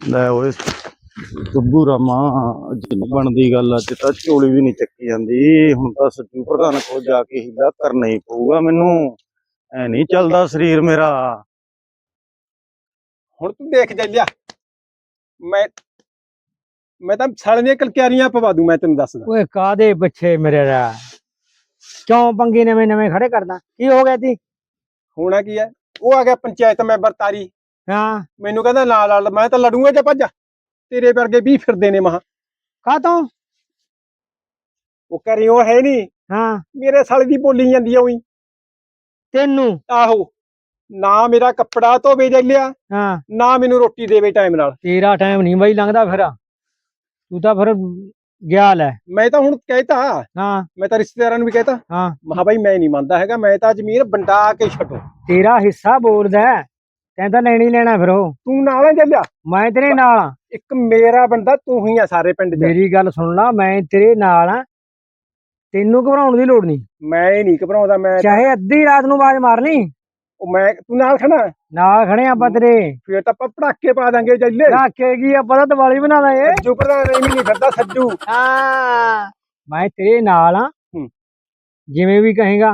ਲੈ ਓਏ ਸੁੱਬੂ ਰਾਮਾ ਅੱਜ ਨੀ ਬਣਦੀ ਗੱਲ ਅੱਜ ਤਾਂ ਝੋਲੀ ਵੀ ਨਹੀਂ ਚੱਕੀ ਜਾਂਦੀ। ਹੁਣ ਤਾਂ ਸੱਜੂ ਪ੍ਰਧਾਨ ਕੋਲ ਜਾ ਕੇ ਹੀਲਾ ਕਰਨਾ ਹੀ ਪਊਗਾ ਮੈਨੂੰ। ਐ ਨਹੀਂ ਚੱਲਦਾ ਸਰੀਰ ਮੇਰਾ। ਹੁਣ ਤੂੰ ਦੇਖ ਜੱਲਿਆ ਮੈਂ ਮੈਂ ਤਾਂ ਸਾਲੇ ਦੀਆਂ ਕਲਕਿਆਰੀਆਂ ਪਵਾ ਦੂੰ ਮੈਂ ਤੈਨੂੰ ਦੱਸਦਾ। ਓਏ ਕਾਦੇ ਪਿੱਛੇ ਮੇਰੇ ਦਾ ਕਿਉਂ ਪੰਗੇ ਨਵੇਂ ਨਵੇਂ ਖੜੇ ਕਰਦਾ? ਕੀ ਹੋ ਗਿਆ ਤੀ? ਹੋਣਾ ਕੀ ਹੈ ਉਹ ਆ ਗਿਆ ਪੰਚਾਇਤ ਮੈਂਬਰ ਤਾਰੀ। ਹਾਂ। ਮੈਨੂੰ ਕਹਿੰਦਾ ਨਾਲ ਨਾਲ ਮੈਂ ਤਾਂ ਲੜੂੰਗਾ ਜਾਂ ਭੱਜ ਤੇਰੇ ਵਰਗੇ ਵੀ ਫਿਰਦੇ ਨੇ ਮਹਾ। ਕਾ ਤੋਂ ਉਹ ਕਰੀ ਉਹ ਹੈ ਨਹੀਂ ਹਾਂ। ਮੇਰੇ ਸਾਲੇ ਦੀ ਬੋਲੀ ਜਾਂਦੀ ਆ ਉਹੀ। ਤੈਨੂੰ? ਆਹੋ। ਨਾ ਮੇਰਾ ਕੱਪੜਾ ਧੋਵੇ ਜੱਲਿਆ ਹਾਂ। ਨਾ ਮੈਨੂੰ ਰੋਟੀ ਦੇਵੇ ਟਾਈਮ ਨਾਲ। ਤੇਰਾ ਟਾਈਮ ਨਹੀਂ ਬਈ ਲੰਘਦਾ ਫਿਰ। ਤੂੰ ਤਾਂ ਫਿਰ ਗਿਆ ਲੈ। ਮੈਂ ਤਾਂ ਹੁਣ ਕਹਿਤਾ। ਹਾਂ। ਮੈਂ ਤਾਂ ਰਿਸ਼ਤੇਦਾਰਾਂ ਨੂੰ ਵੀ ਕਹਿਤਾ। ਹਾਂ। ਮਹਾ ਬਾਈ ਮੈਂ ਨਹੀਂ ਮੰਨਦਾ ਹੈਗਾ। ਮੈਂ ਤਾਂ ਜ਼ਮੀਨ ਵੰਡਾ ਕੇ ਛੱਡੋ। ਤੇਰਾ ਹਿੱਸਾ ਬੋਲਦਾ ਤਾਂ ਲੈਣੀ ਲੈਣਾ ਫਿਰ ਉਹ। ਤੂੰ ਨਾਲ ਹੈ ਜੱਲਿਆ? ਮੈਂ ਤੇਰੇ ਨਾਲ ਆ। ਇੱਕ ਮੇਰਾ ਬੰਦਾ ਤੂੰ ਹੀ ਆ ਸਾਰੇ ਪਿੰਡ 'ਚ। ਮੇਰੀ ਗੱਲ ਸੁਣ ਲਾ ਮੈਂ ਤੇਰੇ ਨਾਲ ਆ। ਤੈਨੂੰ ਘਬਰਾਉਣ ਦੀ ਲੋੜ ਨਹੀਂ। ਮੈਂ ਨਹੀਂ ਘਬਰਾਉਂਦਾ ਮੈਂ ਚਾਹੇ ਅੱਧੀ ਰਾਤ ਨੂੰ ਆਵਾਜ਼ ਮਾਰ ਲਈ ਉਹ ਮੈਂ ਤੂੰ ਨਾਲ ਖੜਾ ਨਾਲ ਖੜੇ ਆਪਾਂ ਤੇਰੇ। ਫੇਰ ਤਾਂ ਆਪਾਂ ਪੜਾਕੇ ਪਾ ਦਾਂਗੇ ਜੱਲੇ। ਰੱਖੇਗੀ ਆਪਾਂ ਤਾਂ ਦੀਵਾਲੀ ਬਣਾ ਦਾਂਗੇ। ਸੱਜੂ ਪ੍ਰਧਾਨ ਐਵੇਂ ਨਹੀਂ ਫਿਰਦਾ ਸੱਜੂ। ਹਾਂ। ਮੈਂ ਤੇਰੇ ਨਾਲ ਆ। ਹੂੰ। ਜਿਵੇਂ ਵੀ ਕਹੇਗਾ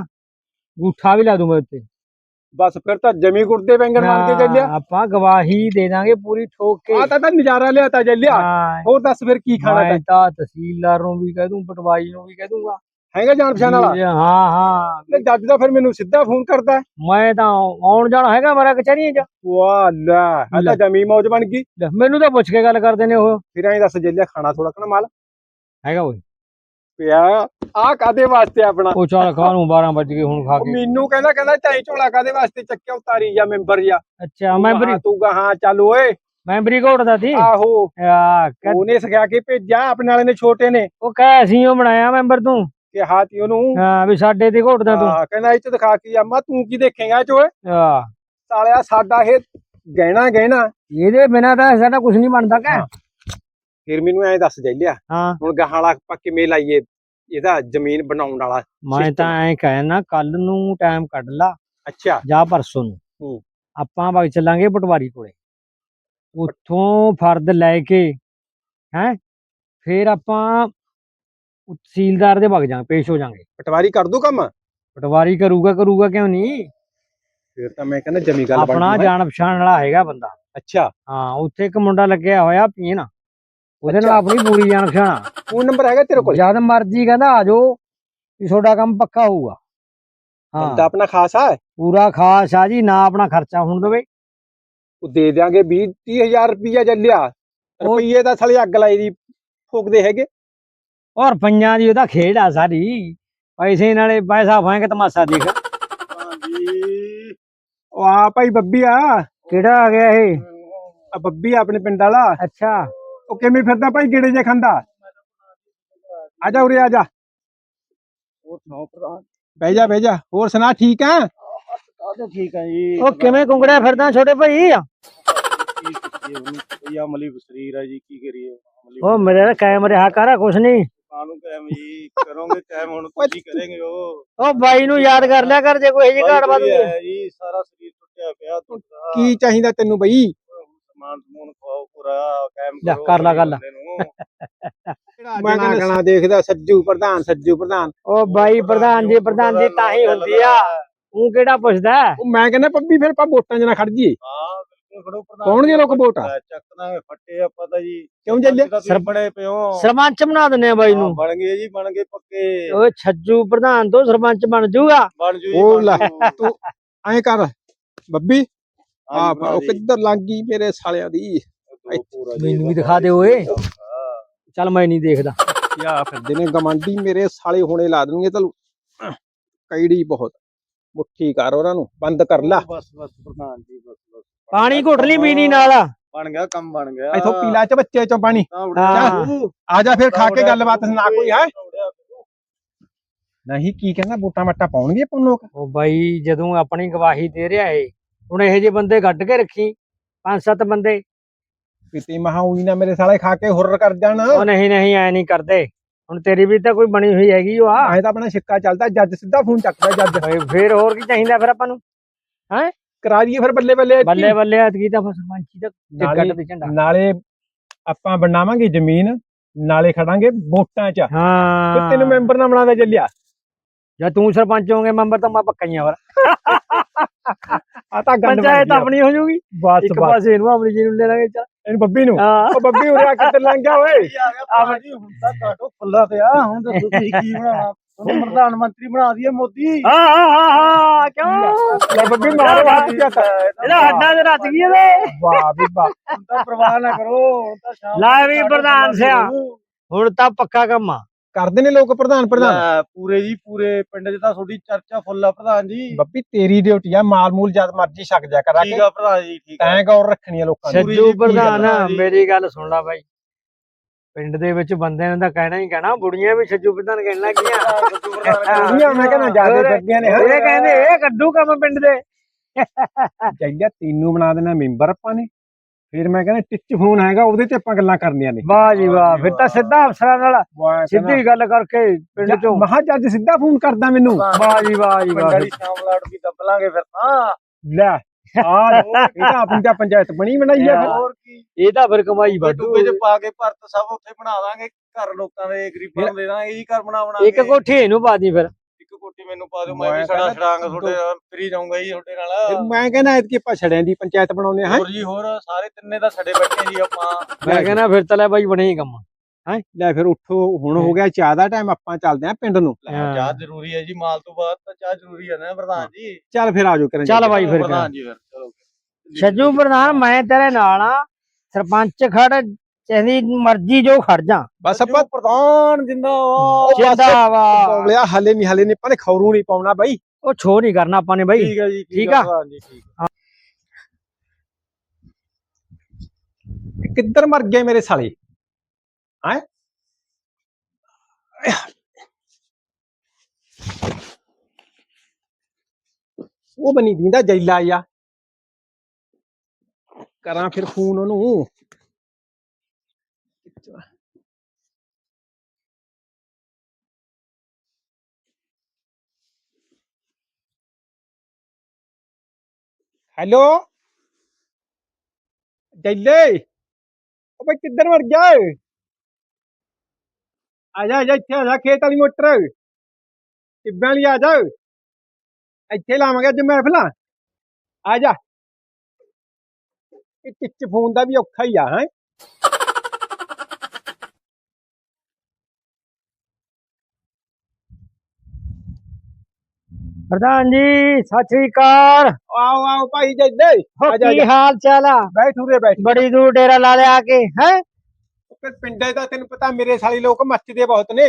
ਗੂਠਾ ਵੀ ਲਾ ਦੂੰ ਮੈਂ ਉੱਤੇ। ਬਸ ਫਿਰ ਤਾਂ ਜਮੀ ਗੁਰਦੇ ਵੈਂਗਣ ਬਣ ਕੇ ਜੱਲਿਆ ਹਾਂ, ਆਪਾਂ ਗਵਾਹੀ ਦੇ ਦਾਂਗੇ ਪੂਰੀ ਠੋਕ ਕੇ। ਆ ਤਾਂ ਤਾਂ ਨਜ਼ਾਰਾ ਲਿਆਤਾ ਜੱਲਿਆ ਹਾਂ, ਹੋਰ ਦੱਸ ਫਿਰ ਕੀ ਖਾਣਾ ਮੈਂ ਤਾਂ? ਤਹਿਸੀਲਦਾਰ ਨੂੰ ਵੀ ਕਹਿ ਦੂੰ ਪਟਵਾਰੀ ਨੂੰ ਵੀ ਕਹਿ ਦੂੰਗਾ। ਹੈਗਾ ਜਾਣ ਪਛਾਣ ਵਾਲਾ? ਹਾਂ ਹਾਂ। ਤੇ ਜੱਜ ਦਾ ਫਿਰ ਮੈਨੂੰ ਸਿੱਧਾ ਫੋਨ ਕਰਦਾ। ਮੈਂ ਤਾਂ ਆਉਣ ਜਾਣਾ ਹੈਗਾ ਮੇਰਾ ਕਚਹਿਰੀਆਂ 'ਚ। ਵਾਹ ਲੈ ਆ। ਤਾਂ ਜਮੀ ਮੌਜ ਬਣ ਗਈ। ਮੈਨੂੰ ਤਾਂ ਪੁੱਛ ਕੇ ਗੱਲ ਕਰਦੇ ਨੇ ਉਹ ਫਿਰ ਐਂ ਦੱਸ ਜੱਲਿਆ ਖਾਣਾ ਥੋੜਾ ਕਣਾ ਮਾਲ। ਹੈਗਾ ਓਏ। ਪਿਆ। ਆ ਕਾਦੇ ਵਾਸਤੇ ਆਪਣਾ? ਉਹ ਚੱਲ ਖਾ ਨੂੰ 12 ਵੱਜ ਗਏ ਹੁਣ ਖਾ ਕੇ। ਮੈਨੂੰ ਕਹਿੰਦਾ ਕਹਿੰਦਾ ਢਾਈ ਝੋਲਾ ਕਾਦੇ ਵਾਸਤੇ ਚੱਕਿਆ ਉਤਾਰੀ ਜਾ ਮੈਂਬਰ ਜਾ ਅੱਛਾ ਮੈਂਬਰੀ। ਹਾਂ, ਤੂੰ ਗਾਹਾਂ ਚੱਲ ਓਏ। ਮੈਂਬਰੀ ਘੋੜਦਾ ਸੀ? ਆਹੋ। ਉਹਨੇ ਸਿਖਾ ਕੇ ਭੇਜਿਆ ਆਪਣੇ ਵਾਲੇ ਨੇ ਛੋਟੇ ਨੇ। ਉਹ ਕਹਿ ਅਸੀਂ ਉਹ ਬਣਾਇਆ ਮੈਂਬਰ ਤੂੰ। ਕਿ ਹਾਥੀ ਉਹਨੂੰ। ਹਾਂ ਵੀ ਸਾਡੇ ਤੇ ਘੋੜਦਾ ਤੂੰ। ਹਾਂ ਕਹਿੰਦਾ ਇਹ ਚ ਦਿਖਾ ਕੇ ਆਮਾ ਤੂੰ ਕੀ ਦੇਖੇਗਾ ਇਹ ਚ ਓਏ? ਆ। ਸਾਲਿਆ ਸਾਡਾ ਇਹ ਗਹਿਣਾ ਗਹਿਣਾ ਇਹਦੇ ਬਿਨਾ ਤਾਂ ਸਾਡਾ ਕੁਝ ਨਹੀਂ ਬਣਦਾ ਕਾ ਫਿਰ ਮੈਨੂੰ ਐਂ ਦੱਸ ਜੈਲਿਆ ਹਾਂ। ਹੁਣ ਗਾਹਾਂ ਵਾਲਾ ਆਪਾਂ ਕਿਵੇਂ ਲਾਈਏ? ਇਹਦਾ ਜ਼ਮੀਨ ਬਣਾਉਣ ਵਾਲਾ ਮੈਂ। ਤਾਂ ਐਂ ਕਹਿਣਾ ਕੱਲ ਨੂੰ ਟਾਈਮ ਕੱਢ ਲਾ ਅੱਛਾ। ਜਾਂ ਪਰਸੋਂ ਨੂੰ। ਆਪਾਂ ਵਗ ਚੱਲਾਂਗੇ ਪਟਵਾਰੀ ਕੋਲੇ। ਉੱਥੋਂ ਫਰਦ ਲੈ ਕੇ ਹੈ ਫਿਰ ਆਪਾਂ ਤਹਿਸੀਲਦਾਰ ਦੇ ਵਗ ਜਾਾਂਗੇ ਪੇਸ਼ ਹੋ ਜਾਾਂਗੇ। ਪਟਵਾਰੀ ਕਰ ਦੂ ਕੰਮ? ਪਟਵਾਰੀ ਕਰੂਗਾ ਕਰੂਗਾ ਕਿਉਂ ਨਹੀਂ ਫਿਰ ਤਾਂ ਮੈਂ ਕਹਿੰਦਾ ਜਮੀ ਗੱਲ ਬਣ ਆਪਣਾ ਜਾਣ ਪਛਾਣ ਵਾਲਾ ਹੈਗਾ ਬੰਦਾ। ਅੱਛਾ। ਹਾਂ ਉੱਥੇ ਇੱਕ ਮੁੰਡਾ ਲੱਗਿਆ ਹੋਇਆ ਪੀਣ। ਉਹਦੇ ਨਾਲ। ਆਪਣੀ ਪੂਰੀ ਜਾਣ ਪਛਾਣ। ਫੋਨ ਨੰਬਰ ਹੈਗਾ ਤੇਰੇ ਕੋਲ? ਜਦ ਮਰਜ਼ੀ ਕਹਿੰਦਾ ਆ ਜਾਓ ਵੀ ਤੁਹਾਡਾ ਕੰਮ ਪੱਕਾ ਹੋਊਗਾ। ਹਾਂ। ਆਪਣਾ ਖਾਸ ਆ? ਪੂਰਾ ਖਾਸ ਆ ਜੀ ਨਾ ਆਪਣਾ ਖਰਚਾ ਹੋਣ ਦੇਵੇ। ਉਹ ਦੇ ਦਿਆਂਗੇ 20 30000 ਰੁਪਈਆ ਜੱਲਿਆ ਉਹ- ਰੁਪਈਏ ਦਾ ਸਾਲੇ ਅੱਗ ਲਾਈ ਦੀ ਫੂਕਦੇ ਹੈਗੇ। ਔਰ ਪੰਜਾਂ ਦੀ ਉਹਦਾ ਖੇਡ ਆ ਸਾਰੀ। ਪੈਸੇ ਨਾਲੇ ਪੈਸਾ ਫਾਂਗੇ ਤਮਾਸ਼ਾ ਦੇਖ। ਆ ਭਾਈ ਬੱਬੀ ਆ। ਕਿਹੜਾ ਆ ਗਿਆ ਇਹ? ਆ ਬੱਬੀ ਆਪਣੇ ਪਿੰਡ ਵਾਲਾ। ਅੱਛਾ। ਉਹ ਕਿਵੇਂ ਫਿਰਦਾ ਭਾਈ? ਗੇੜੇ ਜੇ ਖਾਂਦਾ। ਆ ਜਾ ਉਰੇ ਆ ਜਾ। ਹੋਰ ਸੁਣਾਓ ਪ੍ਰਧਾਨ ਬਹਿ ਜਾ ਬਹਿ ਜਾ। ਹੋਰ ਸੁਣਾ ਠੀਕ ਆ? ਕਾਹਦੇ ਠੀਕ ਆ ਜੀ। ਉਹ ਕਿਵੇਂ ਕੁੰਗੜਿਆ ਫਿਰਦਾ ਛੋਟੇ ਭਾਈ? ਕੋਈ ਅਮਲੀ ਸਰੀਰ ਆ ਜੀ ਕੀ ਕਰੀਏ? ਅਮਲੀ ਉਹ ਮੇਰੇ ਨਾਲ ਕਾਇਮ ਰਿਹਾ ਕਰ ਕੁਛ ਨਹੀਂ। ਕਾਨੂੰ ਕਾਇਮ ਜੀ ਕਰੋਗੇ ਕਾਇਮ ਹੁਣ ਤੁਸੀਂ ਕਰੇਂਗੇ ਉਹ? ਉਹ ਬਾਈ ਨੂੰ ਯਾਦ ਕਰ ਲਿਆ ਕਰ ਜੇ ਕੋਈ ਇਹੀ ਜੀ ਸਾਰਾ ਸਰੀਰ ਟੁੱਟਿਆ ਪਿਆ ਤੁਹਾਡਾ। ਕੀ ਚਾਹੀਦਾ ਤੈਨੂੰ ਬਈ? ਸਮਾਨ ਸਮੂਨ ਖਵਾਓ ਪੂਰਾ ਕਾਇਮ ਲੈ, ਕਰੋ ਕਰ ਲਾ ਗੱਲ। ਬੰਦੇ ਨੂੰ। ਮੈਂ ਕਹਣਾ ਕਹਣਾ ਦੇਖਦਾ ਸੱਜੂ ਪ੍ਰਧਾਨ ਸੱਜੂ ਪ੍ਰਧਾਨ। ਉਹ ਬਾਈ ਪ੍ਰਧਾਨ ਜੀ ਪ੍ਰਧਾਨ ਜੀ ਤਾਂ ਹੀ ਹੁੰਦੀ ਆ। ਤੂੰ ਕਿਹੜਾ ਪੁੱਛਦਾ? ਉਹ ਮੈਂ ਕਹਿੰਦਾ ਪੱਬੀ ਫਿਰ ਆਪਾਂ ਵੋਟਾਂ 'ਚ ਨਾ ਖੜ ਜੀਏ ਹਾਂ ਬਿਲਕੁਲ ਖੜੋ ਪ੍ਰਧਾਨ ਪਾਉਣਗੇ ਲੋਕ ਵੋਟ? ਚੱਕ ਦਾਂਗੇ ਫੱਟੇ ਆਪਾਂ ਤਾਂ ਜੀ। ਕਿਉਂ ਜੱਲੇ? ਸਰ ਬਣੇ ਪਿਓ ਸਰਪੰਚ ਬਣਾ ਦਿੰਨੇ ਆ ਬਾਈ ਨੂੰ। ਬਣ ਗਏ ਜੀ ਬਣ ਗਏ ਪੱਕੇ। ਓਏ ਛੱਜੂ ਪ੍ਰਧਾਨ ਤੋਂ ਸਰਪੰਚ ਬਣ ਜਾਊਗਾ ਬਣ ਜੂ ਜੀ ਉਹ ਬਣ ਲੈ, ਜੂ। ਤੂੰ ਐਂ ਕਰ ਬੱਬੀ। ਆ ਉਹ। ਕਿੱਧਰ ਲੰਘ ਗਈ ਮੇਰੇ ਸਾਲਿਆਂ ਦੀ। ਮੈਨੂੰ ਵੀ ਦਿਖਾ ਦੇ ਓਏ। ਚੱਲ ਮੈਂ ਨਹੀਂ ਦੇਖਦਾ। ਯਾ ਫਿਰਦੇ ਨੇ ਗਮੰਡੀ ਮੇਰੇ ਸਾਲੇ ਹੁਣੇ ਲਾ ਦੇਣਗੇ ਤੈਨੂੰ ਕਈੜੀ ਬਹੁਤ। ਮੁੱਠੀ ਕਰ ਉਹਨਾਂ ਨੂੰ ਬੰਦ ਕਰ ਲਾ। ਬਸ ਬਸ ਪ੍ਰਧਾਨ ਜੀ ਬਸ ਬਸ। ਪਾਣੀ ਘੁੱਟ ਲਈ ਪੀਣੀ ਨਾਲ। ਬਣ ਗਿਆ ਕੰਮ ਬਣ ਗਿਆ। ਇਥੋਂ ਪੀਲਾ ਚ ਬੱਚੇ ਚੋਂ ਪਾਣੀ। ਆ ਜਾ ਫਿਰ ਖਾ ਕੇ ਗੱਲਬਾਤ ਸੁਣਾ ਕੋਈ ਹੈ? ਨਹੀਂ ਕੀ ਕਹਿੰਦਾ ਵੋਟਾਂ ਮੱਟਾ ਪਾਉਣਗੇ ਆਪਾਂ ਲੋਕ? ਉਹ ਬਾਈ ਜਦੋਂ ਆਪਣੀ ਗਵਾਹੀ ਦੇ ਰਿਹਾ ਏ ਹੁਣ ਇਹੋ ਜਿਹੇ ਬੰਦੇ ਕੱਢ ਕੇ ਰੱਖੀ ਪੰਜ ਸੱਤ ਬੰਦੇ। ਕਿਤੇ ਮਹਾ ਉਹੀ ਨਾ ਮੇਰੇ ਸਾਲੇ ਖਾ ਕੇ ਹੁਰਰ ਕਰ ਜਾਣ। ਉਹ ਨਹੀਂ ਨਹੀਂ ਐ ਨਹੀਂ ਕਰਦੇ। ਹੁਣ ਤੇਰੀ ਵੀ ਤਾਂ ਕੋਈ ਬਣੀ ਹੋਈ ਹੈਗੀ ਉਹ ਆ। ਐ ਤਾਂ ਆਪਣਾ ਸਿੱਕਾ ਚੱਲਦਾ ਜੱਜ ਸਿੱਧਾ ਫੋਨ ਚੱਕਦਾ ਜੱਜ। ਓਏ ਫੇਰ ਹੋਰ ਕੀ ਚਾਹੀਦਾ ਫਿਰ ਆਪਾਂ ਨੂੰ? ਕਰਾ ਦਈਏ ਫਿਰ ਬੱਲੇ ਬੱਲੇ। ਬੱਲੇ ਬੱਲੇ ਐਤਕੀ ਤਾਂ ਸਰਪੰਚੀ ਦਾ ਟਿਕਟ ਤੇ ਝੰਡਾ। ਨਾਲੇ ਆਪਾਂ ਬਣਾਵਾਂਗੇ ਜ਼ਮੀਨ ਨਾਲੇ ਖੜਾਂਗੇ ਵੋਟਾਂ 'ਚ। ਤੇ ਹਾਂ। ਤੈਨੂੰ ਮੈਂਬਰ ਨਾ ਬਣਾਦਾ ਚੱਲਿਆ ਜੇ ਤੂੰ ਸਰਪੰਚ ਹੋਗੇ ਮੈਂਬਰ ਤਾਂ ਮੈਂ ਪੱਕਾ ਹੀ ਆ ਫਿਰ। ਆ ਤਾਂ ਗੱਲ ਪੰਚਾਇਤ ਆਪਣੀ ਹੋ ਬਸ ਇੱਕ ਪਾਸੇ ਇਹਨੂੰ ਆਪਣੀ ਜੀ ਨੂੰ ਲੈ ਲਾਂਗੇ ਚੱਲ। ਇਹਨੂੰ ਬੱਬੀ ਨੂੰ। ਹਾਂ। ਉਹ ਬੱਬੀ ਉਰੇ ਆ ਕਿੱਥੇ ਲੰਘ ਗਿਆ ਓਏ। ਆ ਜੀ ਹੁਣ ਤਾਂ ਕਾਟੋ ਫੁੱਲਾ ਪਿਆ ਹੁਣ ਦੱਸੋ ਤੁਸੀਂ ਕੀ ਬਣਾਉਣਾ ਤੁਹਾਨੂੰ ਪ੍ਰਧਾਨ ਮੰਤਰੀ ਬਣਾ ਦਈਏ ਮੋਦੀ। ਹਾਂ ਹਾਂ ਹਾਂ ਹਾਂ ਕਿਉਂ? ਲੈ ਬੱਬੀ ਮਾਰੋ ਹੱਥ ਚੱਕ ਇਹਦਾ ਹੱਡਾਂ ਦੇ ਰੱਜ ਗਈ ਇਹਦੇ। ਵਾਹ ਵੀ ਵਾਹ। ਹੁਣ ਤਾਂ ਪ੍ਰਵਾਹ ਨਾ ਕਰੋ ਹੁਣ ਤਾਂ ਸ਼ਾਮ ਲੈ ਵੀ ਪ੍ਰਧਾਨ ਸਿਆ। ਹੁਣ ਤਾਂ ਪੱਕਾ ਕੰਮ ਆ। ਕਰਦੇ ਨੇ ਲੋਕ ਪ੍ਰਧਾਨ ਪ੍ਰਧਾਨ? ਲੈ, ਪੂਰੇ ਜੀ ਪੂਰੇ ਪਿੰਡ 'ਚ ਤਾਂ ਤੁਹਾਡੀ ਚਰਚਾ ਫੁੱਲ ਆ ਪ੍ਰਧਾਨ ਜੀ। ਬੱਬੀ ਤੇਰੀ ਡਿਊਟੀ ਆ ਮਾਲ ਮੂਲ ਜਦ ਮਰਜ਼ੀ ਛਕ ਜਾ ਕਰਾ ਠੀਕ ਕੇ ਆ ਪ੍ਰਧਾਨ ਜੀ ਠੀਕ ਆ। ਤੈਂ ਗੌਰ ਰੱਖਣੀ ਆ ਲੋਕਾਂ ਦੀ। ਸੱਜੂ ਪ੍ਰਧਾਨ ਗੱਲ ਜੀ। ਮੇਰੀ ਗੱਲ ਸੁਣ ਲੈ ਬਾਈ। ਪਿੰਡ ਦੇ ਵਿੱਚ ਬੰਦੇ ਨੇ ਤਾਂ ਕਹਿਣਾ ਹੀ ਕਹਿਣਾ ਬੁੜੀਆਂ ਵੀ ਸੱਜੂ ਪ੍ਰਧਾਨ ਕਹਿਣ ਲੱਗੀਆਂ ਸੱਜੂ ਪ੍ਰਧਾਨ ਮੈਂ ਕਹਿੰਦਾ ਜ਼ਿਆਦਾ ਕਰਦੀਆਂ ਨੇ ਇਹ ਕਹਿੰਦੇ ਇਹ ਕੱਢੂ ਕੰਮ ਪਿੰਡ ਦੇ। ਚਾਹੀਦਾ ਤੈਨੂੰ ਬਣਾ ਦੇਣਾ ਮੈਂਬਰ ਆਪਾਂ ਨੇ। ਫਿਰ ਮੈਂ ਕਹਿੰਦਾ ਟਿੱਚ ਫੋਨ ਹੈਗਾ ਉਹਦੇ ਤੇ ਆਪਾਂ ਗੱਲਾਂ ਕਰਨੀਆਂ ਨੇ। ਵਾਹ ਜੀ ਵਾਹ ਫਿਰ ਤਾਂ ਸਿੱਧਾ ਅਫਸਰਾਂ ਨਾਲ ਸਿੱਧੀ ਗੱਲ ਕਰਕੇ ਪਿੰਡ ਚੋਂ। ਮਹਾ ਜੱਜ ਸਿੱਧਾ ਫੋਨ ਕਰਦਾ ਮੈਨੂੰ। ਵਾਹ ਜੀ ਵਾਹ ਜੀ ਵਾਹ ਪਿੰਡਾਂ ਸ਼ਾਮ ਲਾਟ ਵੀ ਦੱਬ ਲਾਂਗੇ ਫਿਰ ਤਾਂ। ਲੈ ਆ ਇਹ ਤਾਂ ਆਪਣੀ ਤਾਂ ਪੰਚਾਇਤ ਬਣੀ ਬਣਾਈ ਆ ਫਿਰ। ਹੋਰ ਕੀ? ਇਹ ਤਾਂ ਫਿਰ ਕਮਾਈ ਵਾਧੂ ਡੁੱਬੇ 'ਚ ਪਾ ਕੇ ਭਰਤ ਸਭ ਉੱਥੇ ਬਣਾ ਦਾਂਗੇ ਘਰ ਲੋਕਾਂ ਦੇ ਗਰੀਬਾਂ ਨੂੰ ਦੇ ਦਾਂਗੇ ਜੀ ਘਰ ਬਣਾ ਬਣਾ ਇੱਕ ਕੋਠੀ ਇਹਨੂੰ ਪਾ ਦੀ ਫਿਰ। ਕੋਠੀ ਮੈਨੂੰ ਪਾ ਦਿਓ ਮੈਂ ਵੀ ਸੜਾ ਛੜਾਂਗਾ ਤੁਹਾਡੇ ਨਾਲ ਫਰੀ ਜਾਊਂਗਾ ਜੀ ਤੁਹਾਡੇ ਨਾਲ। ਮੈਂ ਕਹਿੰਦਾ ਐਤਕੀ ਆਪਾਂ ਛੜਿਆਂ ਦੀ ਪੰਚਾਇਤ ਬਣਾਉਨੇ ਆ ਹੋਰ ਜੀ ਹੋਰ ਸਾਰੇ ਤਿੰਨੇ ਤਾਂ ਛੜੇ ਬੈਠੇ ਜੀ ਆਪਾਂ। ਮੈਂ ਕਹਿੰਦਾ ਫਿਰ ਤਾਂ ਲੈ ਬਾਈ ਬਣੇ ਹੀ ਕੰਮ। ਲੈ ਫਿਰ ਉੱਠੋ ਹੁਣ ਹੋ ਗਿਆ ਚਾਹ ਦਾ ਟਾਈਮ ਆਪਾਂ ਚੱਲਦੇ ਆ ਪਿੰਡ ਨੂੰ। ਹਾਂ। ਚਾਹ ਜ਼ਰੂਰੀ ਹੈ ਜੀ ਮਾਲ ਤੋਂ ਬਾਅਦ ਤਾਂ ਚਾਹ ਜ਼ਰੂਰੀ ਹੈ ਨਾ ਪ੍ਰਧਾਨ ਜੀ। ਚੱਲ ਫਿਰ ਆਜੋ ਕਰਾਂ ਚੱਲ ਬਾਈ ਫਿਰ ਪ੍ਰਧਾਨ ਜੀ ਫਿਰ ਚਲੋ। ਸੱਜੂ ਪ੍ਰਧਾਨ ਮੈਂ ਤੇਰੇ ਨਾਲ ਆ ਸਰਪੰਚ ਖੜ ਚਾਹਦੀ ਮਰਜ਼ੀ ਜੋ ਖੜ ਜਾ। ਬਸ ਆਪਾਂ ਪ੍ਰਧਾਨ ਜਿੰਦਾਬਾਦ। ਜਿੰਦਾਬਾਦ। ਕੌਲਿਆ ਹਲੇ ਨਹੀਂ ਹਲੇ ਨਹੀਂ ਪਾਣੇ ਖੌਰੂ ਨਹੀਂ ਪਾਉਣਾ ਬਾਈ। ਉਹ ਛੋ ਨਹੀਂ ਕਰਨਾ ਆਪਾਂ ਨੇ ਬਾਈ। ਠੀਕ ਹੈ ਜੀ ਠੀਕ ਆ। ਕਿੱਧਰ ਮਰ ਗਏ ਮੇਰੇ ਸਾਲੇ? ਹੈ? ਉਹ ਬਣੀ ਦਿੰਦਾ ਜੈਲਾ ਆ ਕਰਾਂ ਫਿਰ ਫੋਨ ਉਹਨੂੰ। ਹੈਲੋ? ਜੈਲੇ? ਉਹ ਬਈ ਕਿੱਧਰ ਮਰ ਗਿਆ ਏ? ਆ ਜਾ ਆ ਜਾ, ਇੱਥੇ ਆ ਜਾ, ਖੇਤ ਵਾਲੀ ਮੋਟਰ। ਟਿੱਬਾਂ ਵਾਲੀ ਆ ਜਾ ਇੱਥੇ ਲਾਵਾਂਗੇ ਅੱਜ ਮਹਿਫਲਾਂ। ਆ ਜਾ। ਇਹ ਟਿੱਚ ਫੋਨ ਦਾ ਵੀ ਔਖਾ ਹੀ ਆ, ਹੈ? ਪ੍ਰਧਾਨ ਜੀ ਸਤਿ ਸ੍ਰੀ ਅਕਾਲ। ਆਓ ਆਓ ਭਾਈ ਜੈਲੇ ਹੋ। ਆ ਜਾ, ਆ ਕੀ। ਹਾਲ ਚਾਲ ਆ? ਬੈਠ ਉਰੇ ਬੈਠ। ਬੜੀ ਦੂਰ ਡੇਰਾ ਲਾ ਲਿਆ ਕੇ ਹੈ? ਪਿੰਡੇ ਦਾ ਤੈਨੂੰ ਪਤਾ ਮੇਰੇ ਸਾਲੇ ਲੋਕ ਮੱਚਦੇ ਬਹੁਤ ਨੇ।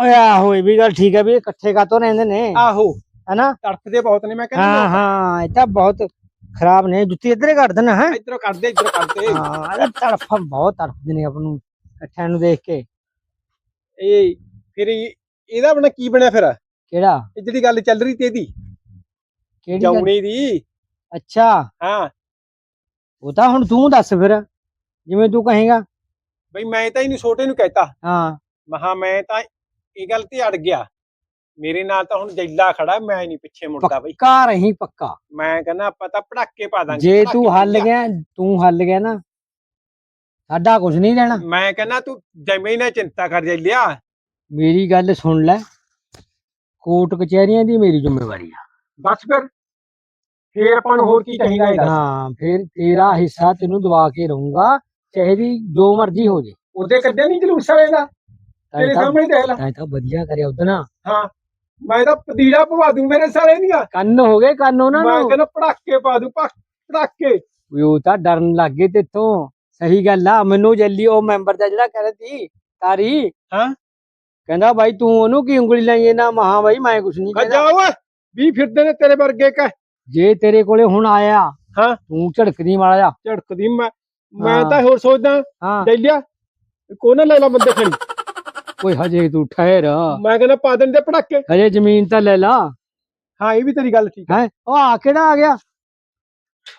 ਓਏ ਆਹੋ ਇਹ ਵੀ ਗੱਲ ਠੀਕ ਹੈ ਵੀ ਇਕੱਠੇ ਕਾਤੋਂ ਰਹਿੰਦੇ ਨੇ। ਆਹੋ। ਹੈਨਾ? ਤੜਫਦੇ ਬਹੁਤ ਨੇ ਮੈਂ ਹਾਂ ਕਹਿੰਦਾ। ਹਾਂ ਇਹ ਤਾਂ ਬਹੁਤ ਖਰਾਬ ਨੇ। ਜੁੱਤੀ ਇੱਧਰ ਹੀ ਕੱਢ ਦੇਣਾ ਹੈ? ਇਧਰੋਂ ਕੱਢਦੇ ਇਧਰੋਂ ਕੱਢਦੇ ਹਾਂ ਇਹ ਤੜਫ ਬਹੁਤ ਤੜਫਦੇ ਨੇ ਆਪ ਨੂੰ ਇਕੱਠਿਆਂ ਨੂੰ ਦੇਖ ਕੇ। ਇਹ ਫਿਰ ਇਹ- ਇਹਦਾ ਬਣਾ ਕੀ ਬਣਿਆ ਫਿਰ? ਕਿਹੜਾ? ਇਹ ਜਿਹੜੀ ਗੱਲ ਚੱਲ ਰਹੀ ਤੇ ਇਹਦੀ। ਕਿਹੜੀ ਗੱਲ? ਜਾਉਣੀ ਦੀ। ਅੱਛਾ। ਹਾਂ। ਉਹ ਤਾਂ ਹੁਣ ਤੂੰ ਦੱਸ ਫਿਰ ਜਿਵੇਂ ਤੂੰ ਕਹੇਗਾ। ਬਈ ਮੈਂ ਤਾਂ ਇਹਨੂੰ ਛੋਟੇ ਨੂੰ ਕਹਿਤਾ। ਹਾਂ। ਮਹਾ ਮੈਂ ਤਾਂ ਇਹ ਗੱਲ ਤੇ ਅੜ ਗਿਆ। ਮੇਰੇ ਨਾਲ ਤਾਂ ਹੁਣ ਜੈਲਾ ਖੜਾ ਮੈਂ ਨਹੀਂ ਪਿੱਛੇ ਮੁੜਦਾ ਬਈ। ਪੱਕਾ ਰਹੀ ਪੱਕਾ। ਮੈਂ ਕਹਿੰਦਾ ਆਪਾਂ ਤਾਂ ਪੜਾਕੇ ਪਾ ਦਾਂਗੇ ਜੇ ਤੂੰ ਹੱਲ ਪਾ ਗਿਆ ਤੂੰ ਹੱਲ ਗਿਆ ਨਾ ਸਾਡਾ ਕੁਝ ਨਹੀਂ ਲੈਣਾ ਮੈਂ ਕਹਿੰਦਾ ਤੂੰ ਜਮੇ ਨਾ ਚਿੰਤਾ ਕਰ ਜੈਲਿਆ। ਮੇਰੀ ਗੱਲ ਸੁਣ ਲੈ। ਕੋਰਟ ਕਚਹਿਰੀਆਂ ਦੀ ਮੇਰੀ ਜ਼ਿੰਮੇਵਾਰੀ ਆ। ਬਸ ਫਿਰ। ਫੇਰ ਆਪਾਂ ਨੂੰ ਹੋਰ ਕੀ ਚਾਹੀਦਾ ਇਹਦਾ? ਹਾਂ ਫਿਰ ਤੇਰਾ ਹਿੱਸਾ ਤੈਨੂੰ ਦਵਾ ਕੇ ਰਹੂੰਗਾ ਚਾਹੇ ਦੀ ਜੋ ਮਰਜ਼ੀ ਹੋ ਜੇ। ਉਹਦੇ ਕੱਢਿਆ ਨਹੀਂ ਜਲੂਸ ਵਾਲੇ ਦਾ? ਤੇਰੇ ਤੈਂ ਸਾਹਮਣੇ ਦੇਖ ਲੈ। ਤੈਂ ਤਾਂ ਵਧੀਆ ਕਰਿਆ ਉਹਦੇ ਨਾਲ ਹਾਂ ਮੈਂ ਤਾਂ ਪਦੀੜਾ ਪਵਾ ਦੂੰ ਮੇਰੇ ਸਾਲੇ ਦੀਆਂ। ਕੰਨ ਹੋ ਗਏ ਕੰਨ ਉਹਨਾਂ ਮੈਂ ਨੂੰ। ਕਹਿੰਦਾ ਪੜਾਕੇ ਪਾ ਦੂੰ ਪਾ- ਪੜਾਕੇ ਵੀ ਉਹ ਤਾਂ ਡਰਨ ਲੱਗ ਗਏ ਤੇਥੋਂ। ਸਹੀ ਗੱਲ ਆ ਮੈਨੂੰ ਜੱਲੀ ਉਹ ਮੈਂਬਰ ਦਾ ਜਿਹੜਾ ਕਹਿੰਦਾ ਸੀ ਤਾਰੀ। ਹਾਂ? ਕਹਿੰਦਾ ਬਾਈ ਤੂੰ ਉਹਨੂੰ ਕੀ ਉਂਗਲੀ ਲਾਈ ਨਾ ਮਹਾ ਬਾਈ ਮੈਂ ਕੁਛ ਨਹੀਂ ਕਹਿੰਦਾ। ਜਾ ਓਏ ਵੀ ਫਿਰਦੇ ਨੇ ਤੇਰੇ ਵਰਗੇ ਕਹ। ਜੇ ਤੇਰੇ ਕੋਲੇ ਹੁਣ ਆਇਆ ਹਾਂ। ਤੂੰ ਝੜਕਦੀ ਮਾੜਾ ਜਾ ਝੜਕਦੀ ਮੈਂ ਮੈਂ ਹਾਂ। ਤਾਂ ਹੋਰ ਸੋਚਦਾ ਹਾਂ। ਡੈਲਿਆ ਕੋ ਨਾ ਲੈ ਲਾ ਬੰਦੇ ਖੜੀ ਕੋਈ ਹਜੇ ਤੂੰ ਠਹਿਰ। ਮੈਂ ਕਹਿੰਦਾ ਪਾ ਦੇਣ ਦੇ ਪੜਾਕੇ ਹਜੇ ਜ਼ਮੀਨ ਤਾਂ ਲੈ ਲਾ। ਹਾਂ ਇਹ ਵੀ ਤੇਰੀ ਗੱਲ ਠੀਕ ਹੈ ਹੈ? ਉਹ ਆ ਕਿਹੜਾ ਆ ਗਿਆ?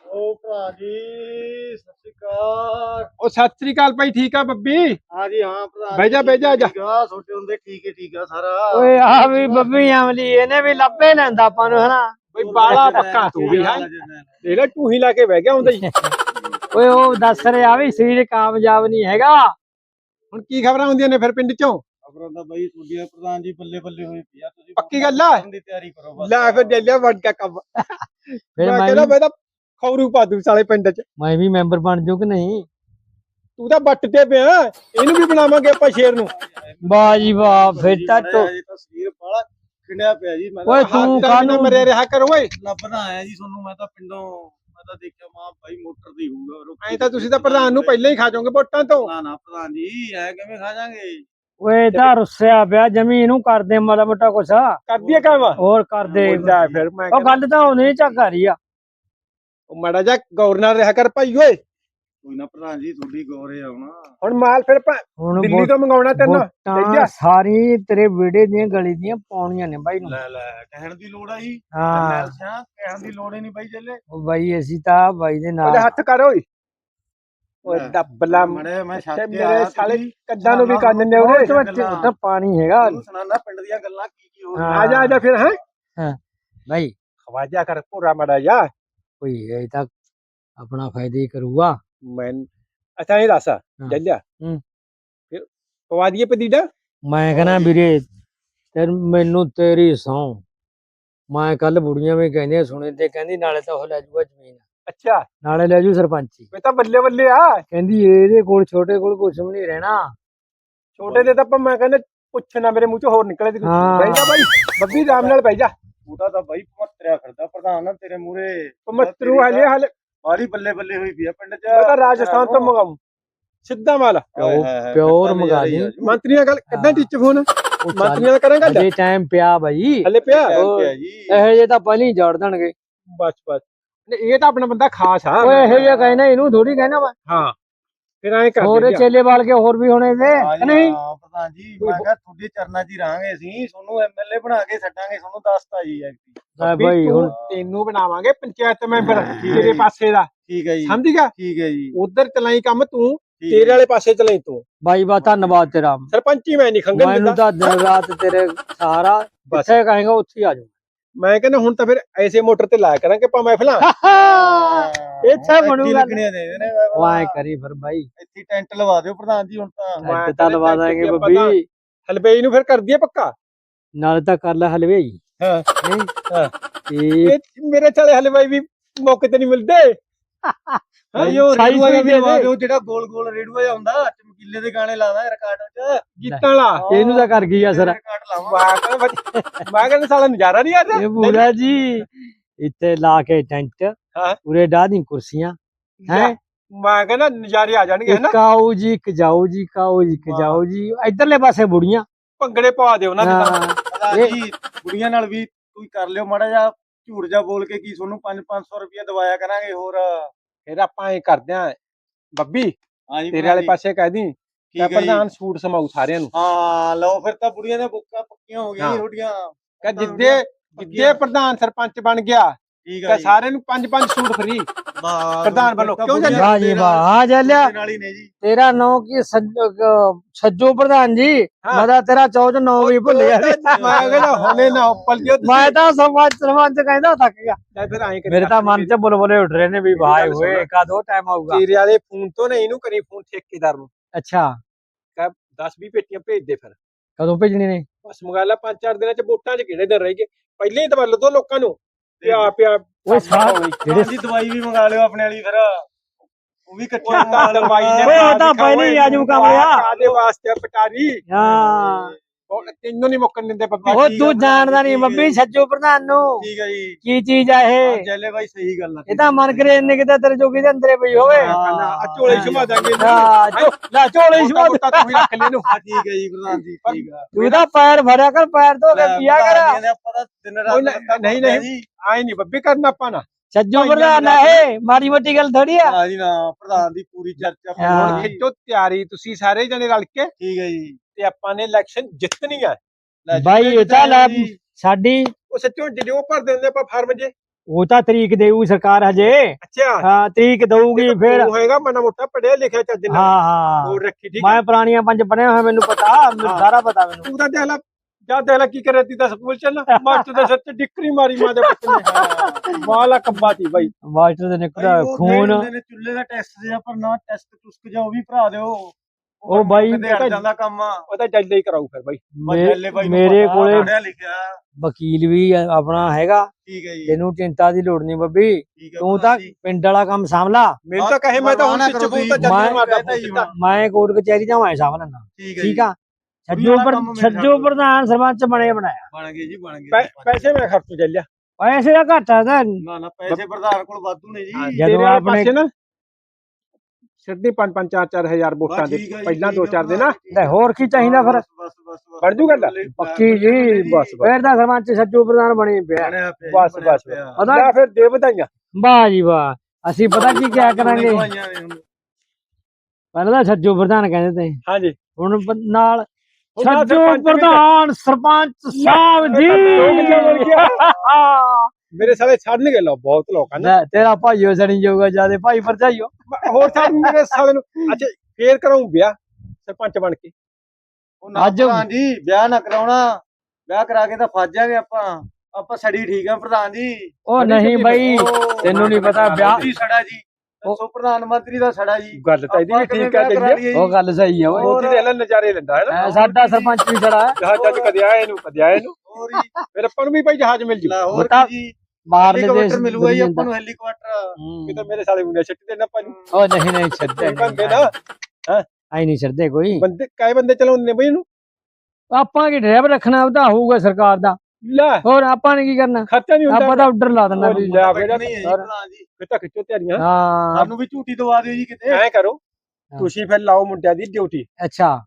ਉਹ ਭਰਾ ਜੀ ਸਤਿ ਸ਼੍ਰੀ ਅਕਾਲ। ਉਹ ਸਤਿ ਸ੍ਰੀ ਅਕਾਲ ਭਾਈ ਠੀਕ ਆ ਬੱਬੀ? ਹਾਂ ਜੀ ਹਾਂ ਪ੍ਰਧਾਨ ਬਹਿ ਜਾ, ਜੀ, ਬਹਿ ਜਾ, ਠੀਕ ਆ ਛੋਟੇ ਹੁੰਦੇ ਠੀਕ ਹੈ ਠੀਕ ਆ ਸਾਰਾ। ਓਏ ਆ ਵੀ ਬੱਬੀ ਆਮਲੀ ਇਹਨੇ ਵੀ ਲੱਭੇ ਲੈਂਦਾ ਆਪਾਂ ਨੂੰ ਹਨਾ? ਬਈ ਬਾਲਾ ਪੱਕਾ ਤੂੰ ਵੀ ਹੈ। ਦੇਖ ਲੈ ਤੂੰ ਹੀ ਲਾ ਕੇ ਬਹਿ ਗਿਆ ਹੁੰਦਾ ਹੀ। ਓਏ ਉਹ ਦੱਸ ਰਿਹਾ ਵੀ ਸਰੀਰ ਕਾਮਯਾਬ ਨਹੀਂ ਹੈਗਾ। ਹੁਣ ਕੀ ਖਬਰਾਂ ਹੁੰਦੀਆਂ ਨੇ ਫਿਰ ਪਿੰਡ ਚੋਂ? ਖਬਰਾਂ ਤਾਂ ਬਾਈ ਤੁਹਾਡੀਆਂ ਪ੍ਰਧਾਨ ਜੀ ਬੱਲੇ ਬੱਲੇ ਹੋਈ ਪਈ ਆ ਤੁਸੀਂ ਪੱਕੀ ਗੱਲ ਆ? ਕਰਨ ਦੀ ਤਿਆਰੀ ਕਰੋ ਬਸ। ਲੈ ਫਿਰ ਜੱਲਿਆ ਵੜ ਕੇ ਕੰਮ। ਫਿਰ ਮੈਂ ਮੈਂ ਕਹਿੰਦਾ ਵੀ ਮੈਂ ਤਾਂ ਖੌਰੂ ਪਾ ਦੂ ਸਾਲੇ ਪਿੰਡ ਚ। ਮੈਂ ਵੀ ਮੈਂਬਰ ਬਣ ਜਾਊ ਕਿ ਨਹੀਂ? ਤੂੰ ਤਾਂ ਬੱਟ ਤੇ ਪਿਆ ਇਹਨੂੰ ਵੀ ਬਣਾਵਾਂਗੇ ਆਪਾਂ ਸ਼ੇਰ ਨੂੰ। ਵਾਹ ਜੀ ਵਾਹ ਫਿਰ ਤਾਂ ਟੋ- ਜੀ ਤਾਂ ਸਰੀਰ ਬਾਲਾ ਖਿੰਡਿਆ ਪਿਆ ਜੀ ਮੈਂ ਓਏ ਤਾਂ ਕਾਹਨੂੰ- ਮਰਿਆ ਰਿਹਾ ਕਰ ਓਏ। ਲੱਭਣਾ ਆਇਆ ਜੀ ਤੁਹਾਨੂੰ ਮੈਂ ਤਾਂ ਪਿੰਡੋਂ ਮੈਂ ਤਾਂ ਦੇਖਿਆ ਮਾਂ ਬਾਈ ਮੋਟਰ ਦੀ ਹੋਊਗਾ ਐਂ ਤਾਂ ਤੁਸੀਂ ਤਾਂ ਪ੍ਰਧਾਨ ਨੂੰ ਪਹਿਲਾਂ ਹੀ ਖਾ ਜਾਓਗੇ ਵੋਟਾਂ ਤੋਂ। ਨਾ ਨਾ ਪ੍ਰਧਾਨ ਜੀ ਐ ਕਿਵੇਂ ਖਾ ਜਾਾਂਗੇ? ਓਏ ਤਾਂ ਰੁੱਸਿਆ ਪਿਆ ਜ਼ਮੀਨ ਨੂੰ ਕਰਦੇ ਮਾੜਾ ਮੋਟਾ ਕੁਛ। ਕਰਦੀ ਹੈ ਕੰਮ? ਹੋਰ ਕਰਦੇ ਲੈ ਫਿਰ। ਮੈਂ ਉਹ ਗੱਲ ਤਾਂ ਉਹਨੇ ਝੱਕਾ ਰਹੀ ਆ। ਉਹ ਮਾੜਾ ਜਾ ਗਵਰਨਰ ਰਿਹਾ ਕਰ ਭਾਈ ਓਏ। ਕੋਈ ਨਾ ਪ੍ਰਧਾਨ ਜੀ ਤੁਹਾਡੀ ਗੌਰੇ ਆਉਣਾ। ਹੁਣ ਮਾਲ ਫਿਰ ਭਾ- ਹੁਣ ਦਿੱਲੀ ਤੋਂ ਮੰਗਾਉਣਾ ਤੈਨੂੰ। ਵੋਟਾਂ ਚਾਹੀਦਾ। ਸਾਰੀ ਤੇਰੇ ਵਿਹੜੇ ਦੀਆਂ ਗਲੀ ਦੀਆਂ ਪਾਉਣੀਆਂ ਨੇ ਬਾਈ ਨੂੰ। ਲੈ ਲੈ ਕਹਿਣ ਦੀ ਲੋੜ ਆ ਜੀ। ਹਾਂ। ਸਿਆ ਕਹਿਣ ਦੀ ਲੋੜ ਹੀ ਨਹੀਂ ਬਾਈ ਚੱਲੇ। ਉਹ ਬਾਈ ਅਸੀਂ ਤਾਂ ਬਾਈ ਦੇ ਉਹਦੇ ਨਾਲ ਹੱਥ ਕਰ ਓਏ। ਓਏ ਲੈ, ਦੱਬਲਾ ਮੜੇ ਮੈਂ ਛੱਤ ਤੇ ਤੇ ਮੇਰੇ ਆਇਆ ਸਾਲੇ ਕੱਦਾਂ ਨੂੰ ਵੀ ਕੰਨ ਨੇ ਉਹ ਉਹਦੇ। ਤੇ ਵਿੱਚ ਉੱਧਰ ਪਾਣੀ ਹੈਗਾ। ਤੁਹਾਨੂੰ ਸੁਣਾਣਾ ਪਿੰਡ ਦੀਆਂ ਗੱਲਾਂ ਕੀ ਕੀ ਹੋ ਹਾਂ। ਆ ਜਾ ਆ ਜਾ ਫਿਰ ਹੈ। ਬਾਈ। ਖਵਾਜਾ ਕਰ ਪੂਰਾ ਮਾੜਾ ਜਾ ਕੋਈ ਇਹ ਤਾਂ ਆਪਣਾ ਫਾਇਦਾ ਹੀ ਕਰੂਗਾ। ਮੈਂ ਅੱਛਾ ਇਹ ਦੱਸ ਜੱਲਿਆ ਹੂੰ। ਫਿਰ ਪਵਾ ਦਈਏ ਪਦੀਡਾ ਮੈਂ ਕਹਿੰਦਾ ਵੀਰੇ ਤੇ ਮੈਨੂੰ ਤੇਰੀ ਸੌ। ਮੈਂ ਕੱਲ ਬੁੜੀਆਂ ਵੀ ਕਹਿੰਦੀਆਂ ਸੁਣੇ ਤੇ ਕਹਿੰਦੀ ਨਾਲੇ ਤਾਂ ਉਹ ਲੈ ਜੂਗਾ ਜ਼ਮੀਨ। ਅੱਛਾ। ਨਾਲੇ ਲੈ ਜੂ ਸਰਪੰਚੀ। ਮੈਂ ਤਾਂ ਬੱਲੇ ਬੱਲੇ ਆ। ਕਹਿੰਦੀ ਇਹਦੇ ਕੋਲ ਛੋਟੇ ਕੋਲ ਕੁਝ ਵੀ ਨਹੀਂ ਰਹਿਣਾ। ਛੋਟੇ ਦੇ ਤਾਂ ਆਪਾਂ ਮੈਂ ਕਹਿੰਦਾ ਪੁੱਛਣਾ ਮੇਰੇ ਮੂੰਹ ਚੋਂ ਹੋਰ ਨਿਕਲੇ ਤੇ। ਬਹਿ ਜਾ ਬਾਈ। ਬੱਬੀ ਰਾਮ ਨਾਲ ਬਹਿ ਜਾ। ਉਹਦਾ ਤਾਂ ਬਾਈ ਮੱਤਰਿਆ ਫਿਰਦਾ ਪ੍ਰਧਾਨ ਨਾ ਤੇਰੇ ਮੂਰੇ ਮਸਤਰੂ ਹਲੇ ਹਲੇ ਬਾਲੀ ਬੱਲੇ ਬੱਲੇ ਹੋਈ ਪਈ ਆ ਪਿੰਡ 'ਚ। ਮੈਂ ਤਾਂ ਰਾਜਸਥਾਨ ਤੋਂ ਮੰਗਾਉਂ ਸਿੱਧਾ ਮਾਲ ਪਿਓ- ਪਿਓਰ ਮੰਗਾ ਲਈ। ਮੰਤਰੀ ਨਾਲ ਗੱਲ ਕਿੱਦਾਂ ਟਿੱਚ ਫੋਨ ਉਹ ਮੰਤਰੀ ਨਾਲ ਕਰਾਂਗਾ ਅਜੇ ਟਾਈਮ ਪਿਆ ਬਾਈ। ਹਲੇ ਪਿਆ? ਜੀ। ਇਹੋ ਜੇ ਤਾਂ ਪਹਿਲਾਂ ਜੜ ਦੇਣਗੇ। ਬਸ ਬਸ। ਇਹ ਤਾਂ ਆਪਣਾ ਬੰਦਾ ਖਾਸ ਆ। ਓਏ ਇਹੋ ਕਹਿਣਾ ਇਹਨੂੰ ਥੋੜੀ ਕਹਿਣਾ ਵਾ। ਹਾਂ। ਫਿਰ ਐਂ ਕਰ ਹੋਰ। ਚੇਲੇ ਵਾਲ ਕੇ ਹੋਰ ਵੀ ਹੋਣੇ ਜੀ, ਨਹੀਂ? ਹਾਂ, ਪ੍ਰਧਾਨ ਜੀ ਮੈਂ ਕਿਹਾ ਤੁਹਾਡੇ ਚਰਨਾਂ 'ਚ ਹੀ ਰਹਾਂਗੇ ਅਸੀਂ ਤੁਹਾਨੂੰ ਐਮਐਲਏ ਬਣਾ ਕੇ ਛੱਡਾਂਗੇ ਤੁਹਾਨੂੰ ਦੱਸਤਾ ਜੀ ਐਕਟੀ ਹਾਂ ਬਾਈ ਹੁਣ ਤੈਨੂੰ ਬਣਾਵਾਂਗੇ ਪੰਚਾਇਤ ਮੈਂਬਰ ਤੇਰੇ ਜੀ। ਪਾਸੇ ਦਾ। ਠੀਕ ਹੈ ਜੀ। ਸਮਝ ਗਿਆ? ਠੀਕ ਹੈ ਜੀ। ਉਧਰ ਚਲਾਈ ਕੰਮ ਤੂੰ ਤੇਰੇ। ਵਾਲੇ ਪਾਸੇ ਚਲਾਈ ਤੂੰ। ਬਾਈ ਬਾ ਧੰਨਵਾਦ ਤੇਰਾ। ਸਰਪੰਚੀ ਮੈਂ ਨਹੀਂ ਖੰਗਣ ਮੈਨੂੰ ਦਿੰਦਾ। ਤਾਂ ਦਿਨ ਰਾਤ ਤੇਰੇ ਸਾਰਾ ਬਸ। ਜਿੱਥੇ ਕਹੇਗਾ ਉੱਥੇ ਆ ਜਾਊਂ। ਮੈਂ ਕਹਿੰਦਾ ਹੁਣ ਤਾਂ ਫਿਰ ਐਸੇ ਮੋਟਰ ਤੇ ਲਾਇਆ ਕਰਾਂਗੇ ਪਾ ਮਹਿਫਲਾਂ। ਇੱਥੇ ਬਣੂਗਾ। ਲੱਗਣੀਆਂ ਦੇ ਨੇ। ਐ ਕਰੀ ਫਿਰ ਬਾਈ। ਇੱਥੇ ਟੈਂਟ ਲਵਾ ਦਿਓ ਪ੍ਰਧਾਨ ਜੀ ਹੁਣ ਤਾਂ। ਮੈਂ ਅੱਜ ਤਾਂ ਲਵਾ ਦਾਂਗੇ ਬੱਬੀ। ਹਲਵੇਈ ਨੂੰ ਫਿਰ ਕਰ ਦਈਏ ਪੱਕਾ। ਨਾਲ ਤਾਂ ਕਰ ਲੈ ਹਲਵੇ ਹਾਂ। ਨਹੀਂ? ਹਾਂ। ਤੇ ਇਹ ਮੇਰੇ ਚਾਲੇ ਹਲਵਾਈ ਵੀ ਮੌਕੇ ਤੇ ਨਹੀਂ ਮਿਲਦੇ। ਸਾਈ ਰੇਡੂਆ ਜਿਹਾ ਵੀ ਲਵਾ। ਦਿਓ ਜਿਹੜਾ ਗੋਲ ਗੋਲ ਰੇਡੂਆ ਜਿਹਾ ਹੁੰਦਾ ਚਮਕੀਲੇ ਦੇ ਗਾਣੇ ਲਾਦਾ ਰਿਕਾਰਡ 'ਚ। ਗੀਤਾਂ ਵਾਲਾ। ਇਹਨੂੰ ਤਾਂ ਕਰ ਗਈ ਰਿਕਾਰਡ ਲਾਵਾਂ। ਮੈਂ ਕਹਿੰਦਾ ਸਾਲਾ ਨਜ਼ਾਰਾ ਨਹੀਂ ਆਦਾ ਇਹ ਬੂੜਾ ਜੀ ਇੱਥੇ ਲਾ ਕੇ ਟੈਂਟ। ਪੂਰੇ ਡਾਹ ਦੀ ਕੁਰਸੀਆਂ ਹੈ? ਮੈਂ ਕਹਿੰਦਾ ਨਜ਼ਾਰੇ ਆ ਜਾਣਗੇ ਹਨਾ? ਆਓ ਜੀ ਇੱਕ ਜਾਓ ਜੀ ਆਓ ਜੀ। ਜਾਓ ਜੀ। ਇਧਰਲੇ ਪਾਸੇ ਬੁੜੀਆਂ। ਭੰਗੜੇ ਪਵਾ ਦਿਓ ਉਹਨਾਂ ਦੇ ਤਾਂ। ਹਾਂ। ਪ੍ਰਧਾਨ ਇਹ- ਜੀ ਕੁੜੀਆਂ ਨਾਲ ਵੀ ਤੁਸੀਂ ਕਰ ਲਿਓ ਮਾੜਾ ਜਿਹਾ ਝੂਠ ਜਾ ਬੋਲ ਕੇ ਕੀ ਤੁਹਾਨੂੰ 5-500 ਰੁਪਇਆ ਦਵਾਇਆ ਕਰਾਂਗੇ ਹੋਰ। ਫਿਰ ਆਪਾਂ ਇਹ ਕਰਦੇ ਆਂ ਬੱਬੀ ਹਾਂਜੀ ਤੇਰੇ ਵਾਲੇ ਪਾਸੇ ਕਹਿ ਦੀ ਜੀ। ਪ੍ਰਧਾਨ ਸੂਟ ਸਮਾਉ ਸਾਰਿਆਂ ਨੂੰ ਹਾਂ ਲਓ ਫਿਰ ਤਾਂ ਬੁੜੀਆਂ ਦੀਆਂ ਬੁੱਕਾਂ ਪੱਕੀਆਂ ਹੋ ਗਈਆਂ ਜੀ ਹਾਂ। ਤੁਹਾਡੀਆਂ ਕਿ ਜਿੱਦੇ ਜਿੱਦੇ ਪ੍ਰਧਾਨ ਸਰਪੰਚ ਬਣ ਗਿਆ ਠੀਕ ਕਿ ਹੈ ਜੀ। ਸਾਰਿਆਂ ਨੂੰ ਪੰਜ ਪੰਜ ਸੂਟ ਫਰੀ। ਵਾਹ, ਪ੍ਰਧਾਨ ਵੱਲੋਂ। ਕਿਉਂ ਬੁੜੀਆਂ ਵਾਹ ਜੀ ਦੇ ਵਾਹ। ਹਾਂ ਜਲਿਆ ਦੇ ਨਾਲ ਹੀ ਨੇ ਜੀ। ਤੇਰਾ ਨਾਂ ਕੀ? ਸੱਜ- ਅਹ ਸੱਜੂ ਪ੍ਰਧਾਨ ਜੀ। ਹਾਂ। ਮੈਂ ਤਾਂ ਤੇਰਾ ਚੌਥ ਨਾਂ ਵੀ ਭੁੱਲ ਗਿਆ। ਮੈਂ ਕਹਿੰਦਾ ਹੁਣੇ ਨਾ ਉੱਪਲ ਜਿਓ ਮੈਂ ਤਾਂ ਸਮਾਜ ਸਰਪੰਚ ਕਹਿੰਦਾ ਥੱਕ ਗਿਆ। ਲੈ ਫਿਰ ਐਂ ਕਰੀ ਮੇਰੇ ਤਾਂ ਮਨ 'ਚ ਬੁਲਬੁਲੇ ਉੱਠ ਰਹੇ ਨੇ ਵੀ ਭਾਈ ਗੱਲ ਹੋਏ ਸੁਣ। ਕਦੋਂ ਟਾਈਮ ਆਊਗਾ? ਤੇਰੇ ਵਾਲੇ ਫੋਨ ਤੋਂ ਨਹੀਂ ਇਹਨੂੰ ਕਰੀ ਫੋਨ ਠੇਕੇਦਾਰ ਨੂੰ। ਅੱਛਾ। 10 20 ਪੇਟੀਆਂ ਭੇਜ ਦੇ ਫਿਰ। ਕਦੋਂ ਭੇਜਣੀ ਨੇ? ਬਸ ਮੰਗਾ ਲਾ ਪੰਜ ਚਾਰ ਦਿਨਾਂ ਚ ਵੋਟਾਂ ਚ ਕਿਹੜੇ ਦਿਨ ਰਹਿ ਗਏ ਪਹਿਲੇ ਹੀ ਦਵਲ ਦੋ ਲੋਕਾਂ ਨੂੰ। ਪਿਆ ਪਿਆ ਓਏ ਸਾਰ ਜਿਹੜੇ ਹਾਂਜੀ ਦਵਾਈ ਵੀ ਮੰਗਾ ਲਿਓ ਆਪਣੇ ਵਾਲੀ ਫਿਰ। ਉਹ ਵੀ ਇਕੱਠੇ ਉਹ ਤਾਂ ਦਵਾਈ ਦੇ ਓਏ ਉਹ ਤਾਂ ਪਹਿਲੇ ਹੀ ਆਜੂ ਕੰਮ ਲਿਆ। ਕਾਦੇ ਵਾਸਤੇ ਆ ਪਟਾਰੀ। ਹਾਂ। ਉਹ ਤੈਨੂੰ ਨਹੀਂ ਮੁੱਕਣ ਦਿੰਦੇ ਬੱਬੀ ਉਹ ਠੀਕ ਤੂੰ ਆ, ਜਾਣਦਾ ਨਹੀਂ ਠੀਕ ਆ। ਬੱਬੀ ਸੱਜੂ ਪ੍ਰਧਾਨ ਨੂੰ। ਠੀਕ ਹੈ ਜੀ। ਕੀ ਚੀਜ਼ ਆ ਇਹ? ਜੈਲੇ ਬਾਈ ਸਹੀ ਗੱਲ ਆ ਇਹ ਤਾਂ ਮਨ ਕਰੇ ਇੰਨੇ ਕਿਤੇ ਤੇਰੇ ਜੋਗੀ ਦੇ ਅੰਦਰੇ ਪਈ ਹੋਵੇ। ਆ ਝੋਲੇ ਸਮਾ ਦਾਂਗੇ ਹਾਂ, ਝੋ- ਲੈ ਝੋਲੇ ਹੀ ਸਮਾ ਮੋਟਾ ਤੂੰ ਹੀ ਰੱਖ ਲੈ ਨੂੰ ਹਾਂ, ਠੀਕ ਹੈ ਜੀ ਪ੍ਰਧਾਨ ਜੀ ਠੀਕ ਆ। ਤੂੰ ਤਾਂ ਪੈਰ ਭਰਿਆ ਕਰ ਪੈਰ ਧੋ ਕੇ ਪੀਆ ਕਰ। ਪ੍ਰਧਾਨ ਜੀ ਨੇ ਆਪਾਂ ਤਾਂ ਦਿਨ ਰਾਤ ਉਹ ਨਹੀਂ- ਲੱਤਾਂ ਨਹੀਂ, ਮਾਰਦੇ ਆ ਨਹੀਂ। ਜੀ। ਆਏ ਨਹੀਂ ਬੱਬੀ ਕਰਨਾ ਆਪਾਂ ਨਾ। ਸੱਜੂ ਭਾਈਆਂ ਪ੍ਰਧਾਨ ਨੂੰ ਆ ਇਹ ਮਾੜੀ ਮੋਟੀ ਗੱਲ ਥੋੜੀ ਆ। ਹਾਂ ਜੀ ਨਾ ਪ੍ਰਧਾਨ ਦੀ ਪੂਰੀ ਚਰਚਾ ਹਾਂ। ਹੁਣ ਖਿੱਚੋ ਤਿਆਰੀ ਤੁਸੀਂ ਸਾਰੇ ਜਣੇ ਰਲ ਕੇ। ਠੀਕ ਹੈ ਜੀ। ਤੇ ਆਪਾਂ ਨੇ ਇਲੈਕਸ਼ਨ ਜਿੱਤਣੀ ਆ। ਲੈ ਜੀ, ਬਾਈ ਇਹ ਤਾਂ ਲੈ ਜੀ। ਸਾਡੀ ਉਹ ਸੱਚੋ ਜਿਹੜੇ ਭਰ ਦਿੰਦੇ ਆਪਾਂ ਫਾਰਮ ਜੇ। ਉਹ ਤਾਂ ਤਰੀਕ ਦੇਊ ਸਰਕਾਰ ਹਜੇ। ਅੱਛਾ। ਹਾਂ ਤਰੀਕ ਦਊਗੀ ਫਿਰ। ਤੂੰ ਹੋਏਗਾ ਮਨਾ ਮੋਟਾ ਪੜਿਆ ਲਿਖਿਆ ਚੱਜ ਨਾਲ। ਹਾਂ ਹਾਂ। ਹੋਰ ਰੱਖੀ ਠੀਕ ਮੈਂ ਪੁਰਾਣੀਆਂ ਪੰਜ ਪੜਿਆ ਹੋਇਆ ਮੈਨੂੰ ਪਤਾ। ਮੈਨੂੰ ਹਾਂ। ਸਾਰਾ ਪਤਾ ਮੈਨੂੰ। ਤੂੰ ਤਾਂ ਦੇਖ ਲੈ ਜਾ ਦੇਖ ਲੈ ਕੀ ਕਰਿਆ ਤੀ ਤਾਂ ਸਕੂਲ ਚ ਨਾ। ਮਾਸਟਰ ਦੇ ਸਿਰ ਤੇ ਡਿਕਰੀ ਮਾਰੀ ਮਾਂ ਦੇ ਪੁੱਤ ਨੇ। ਵਾਲਾ ਕੰਬਾ ਤੀ ਬਾਈ। ਮਾਸਟਰ ਦੇ ਨਿਕਲਿਆ ਖੂਨ। ਨੇ ਚੁੱਲ੍ਹੇ ਦਾ ਟੈਸਟ ਜਿਹਾ ਭਰਨਾ ਟੈਸਟ ਟੁਸਕ ਜਾ ਉਹ ਵੀ ਭਰਾ ਦਿਓ। ਉਹ ਬਾਈ ਕਿਤੇ ਅੜ ਜਾਂਦਾ ਕੰਮ ਉਹ ਤਾਂ ਜੱਜ ਹੀ ਕਰਾਊ ਫਿਰ ਬਾਈ। ਮੇਰੇ ਕੋਲੇ ਪੜਿਆ ਲਿਖਿਆ। ਵਕੀਲ ਵੀ ਆਪਣਾ ਹੈਗਾ। ਠੀਕ ਹੈ ਜੀ। ਤੈਨੂੰ ਚਿੰਤਾ ਦੀ ਲੋੜ ਨਹੀਂ ਬੱਬੀ। ਤੂੰ ਤਾਂ ਪਿੰਡ ਵਾਲਾ ਕੰਮ ਸੰਭਲਾ। ਮੈਨੂੰ ਤਾਂ ਕਹੇ ਮੈਂ ਤਾਂ ਹੁਣ ਪਰਵਾਹ ਨਾ ਪਿੱਛੇ ਕਰੋ ਬੂਤ ਤਾਂ। ਜੱਜ ਮਾਰਦਾ ਮੈਂ ਕੋਰਟ ਕਚਹਿਰੀ ਦਾ ਮੈਂ ਸੰਭ ਲੈਣਾ ਠੀਕ ਆ? ਛੱਜੋ ਪਰ ਛੱਜੋ ਪ੍ਰਧਾਨ ਸਰਪੰਚ ਬਣੇ ਬਣਾਇਆ। ਬਣ ਗਏ ਜੀ ਬਣ ਗਏ। ਪੈਸੇ ਮੈਂ ਖਰਚੂ ਚੱਲਿਆ ਪੈਸੇ ਦਾ ਘਾਟਾ ਤਾਂ ਨਾ ਨਾ ਪੈਸੇ ਪ੍ਰਧਾਨ ਕੋਲ ਵਾਧੂ ਨੇ ਜੀ। ਜਦੋਂ ਆਪਣੇ- ਸਿੱਧੀ 5 5 4 4 ਹਜ਼ਾਰ ਵੋਟਾਂ ਬਸ ਦੇ ਪਹਿਲਾਂ ਠੀਕ ਦੋ ਹੈ, ਚਾਰ ਦੇ ਨਾ ਲੈ ਹੋਰ ਕੀ ਚਾਹੀਦਾ ਫਿਰ? ਬਸ ਬਸ ਬਸ ਬਸ ਬਣ ਜੂ ਗੱਲ? ਪੱਕੀ ਜੀ ਬਸ ਬਸ ਫੇਰ ਤਾਂ ਸਰਪੰਚ ਛੱਜੂ ਪ੍ਰਧਾਨ ਬਣੀ ਪਿਆ। ਬਸ ਬਸ। ਪਤਾ ਫਿਰ ਦੇ ਵਧਾਈਆਂ ਵਾਹ ਜੀ ਵਾਹ। ਅਸੀਂ ਪਤਾ ਕੀ ਕਿਆ ਕਰਾਂਗੇ। ਪਹਿਲਾਂ ਤਾਂ ਛੱਜੂ ਪ੍ਰਧਾਨ ਕਹਿੰਦੇ ਤੇ। ਹਾਂਜੀ। ਹੁਣ ਨਾਲ ਵੀ ਪ੍ਰਧਾਨ ਸਰਪੰਚ ਸਾਹਿਬ ਜੀ? ਮੇਰੇ ਸਾਲੇ ਛੱਡਣਗੇ ਲੋ ਬਹੁਤ ਲੋਕਾਂ ਨੇ। ਲੈ ਤੇਰਾ ਭਾਈਓ ਸਣੀ ਜਾਊਗਾ ਜਿਆਦੇ ਭਾਈ ਭਰਜਾਈਓ। ਹੋਰ ਛੱਡ ਮੇਰੇ ਸਾਲੇ ਨੂੰ। ਅੱਛਾ ਫੇਰ ਕਰਾਉਂ ਵਿਆਹ ਸਰਪੰਚ ਬਣ ਕੇ? ਉਹ ਨਾ ਅੱਜ- ਪ੍ਰਧਾਨ ਜੀ ਵਿਆਹ ਨਾ ਕਰਾਉਣਾ। ਵਿਆਹ ਕਰਾ ਕੇ ਤਾਂ ਫਸ ਜਾਗੇ ਆਪਾਂ। ਆਪਾਂ ਸੜੀ ਠੀਕ ਆ ਪ੍ਰਧਾਨ ਜੀ। ਉਹ ਨਹੀਂ ਬਈ ਉਹ ਤੈਨੂੰ ਨੀ ਪਤਾ ਵਿਆਹ- ਮੰਤਰੀ ਸੜਾ ਜੀ। ਦੱਸੋ ਪ੍ਰਧਾਨ ਮੰਤਰੀ ਦਾ ਸੜਾ ਜੀ। ਗੱਲ ਤਾਂ ਇਹਦੀ ਵੀ ਠੀਕ ਆ ਵਿਆਹ ਕਰਾ ਜੀ? ਲਈਏ ਉਹ ਗੱਲ ਸਹੀ ਆ ਓਏ ਮੋਦੀ ਦੇ ਹਲੇ ਨਜ਼ਾਰੇ ਲੈਂਦਾ ਹੈ ਨਾ? ਐ ਸਾਡਾ ਸਰਪੰਚ ਵੀ ਛੜਾ ਜਹਾਜ਼ ਜੱਜ ਕਦੇ ਆਏ ਨੂੰ ਕਦੇ ਆਏ ਨੂੰ ਹੋਰ ਜੀ। ਫਿਰ ਆਪਾਂ ਨੂੰ ਵੀ ਭਾਈ ਜਹਾਜ਼ ਮਿਲ ਜੂ। ਲਾਹੌਰ ਬਤਾ- ਕੀ ਜੀ? ਬਾਹਰਲੇ ਦੇਸ਼ ਹੈਲੀਕਾਪਟਰ ਮਿਲੂਗਾ ਜੀ ਦੁਨੀਆ ਆਪਾਂ ਦਾ। ਨੂੰ ਹੈਲੀਕਾਪਟਰ ਹੂੰ। ਕਿਤੇ ਮੇਰੇ ਸਾਲੇ ਮੁੰਡੇ ਛੱਟ ਦੇ ਨਾ। ਭਾਈ ਉਹ ਨਹੀਂ ਨਹੀਂ ਛੱਡਦੇ ਬੰਦੇ ਨਾ ਆਈ ਨਹੀਂ ਛੱਡਦੇ ਕੋਈ। ਬੰਦੇ ਕਾਏ ਬੰਦੇ ਚਲਾਉਂਦੇ ਨੇ ਬਈ ਇਹਨੂੰ? ਆਪਾਂ ਕੀ ਡਰਾਈਵਰ ਰੱਖਣਾ ਉਹਦਾ ਹੋਊਗਾ ਸਰਕਾਰ ਦਾ। ਲੈ। ਹੋਰ ਆਪਾਂ ਨੇ ਕੀ ਕਰਨਾ? ਖਰਚਾ ਨਹੀਂ ਹੁੰਦਾ ਆਪਾਂ ਤਾਂ ਆਰਡਰ ਲਾ ਦਿੰਦਾ ਵੀ ਲਿਆ ਫਿਰ ਨਹੀਂ ਹੈ ਜੀ। ਪ੍ਰਧਾਨ ਜੀ। ਕਿਤਾ ਖਿੱਚੋ ਤਿਆਰੀਆਂ। ਹਾਂ। ਸਾਨੂੰ ਵੀ ਝੂਟੀ ਦਵਾ ਦਿਓ ਜੀ ਕਿਤੇ। ਐ ਕਰੋ ਹਾਂ। ਤੁਸੀਂ ਫਿਰ ਲਾਓ ਮੁੰਡਿਆਂ ਦੀ ਡਿਊਟੀ। ਅੱਛਾ।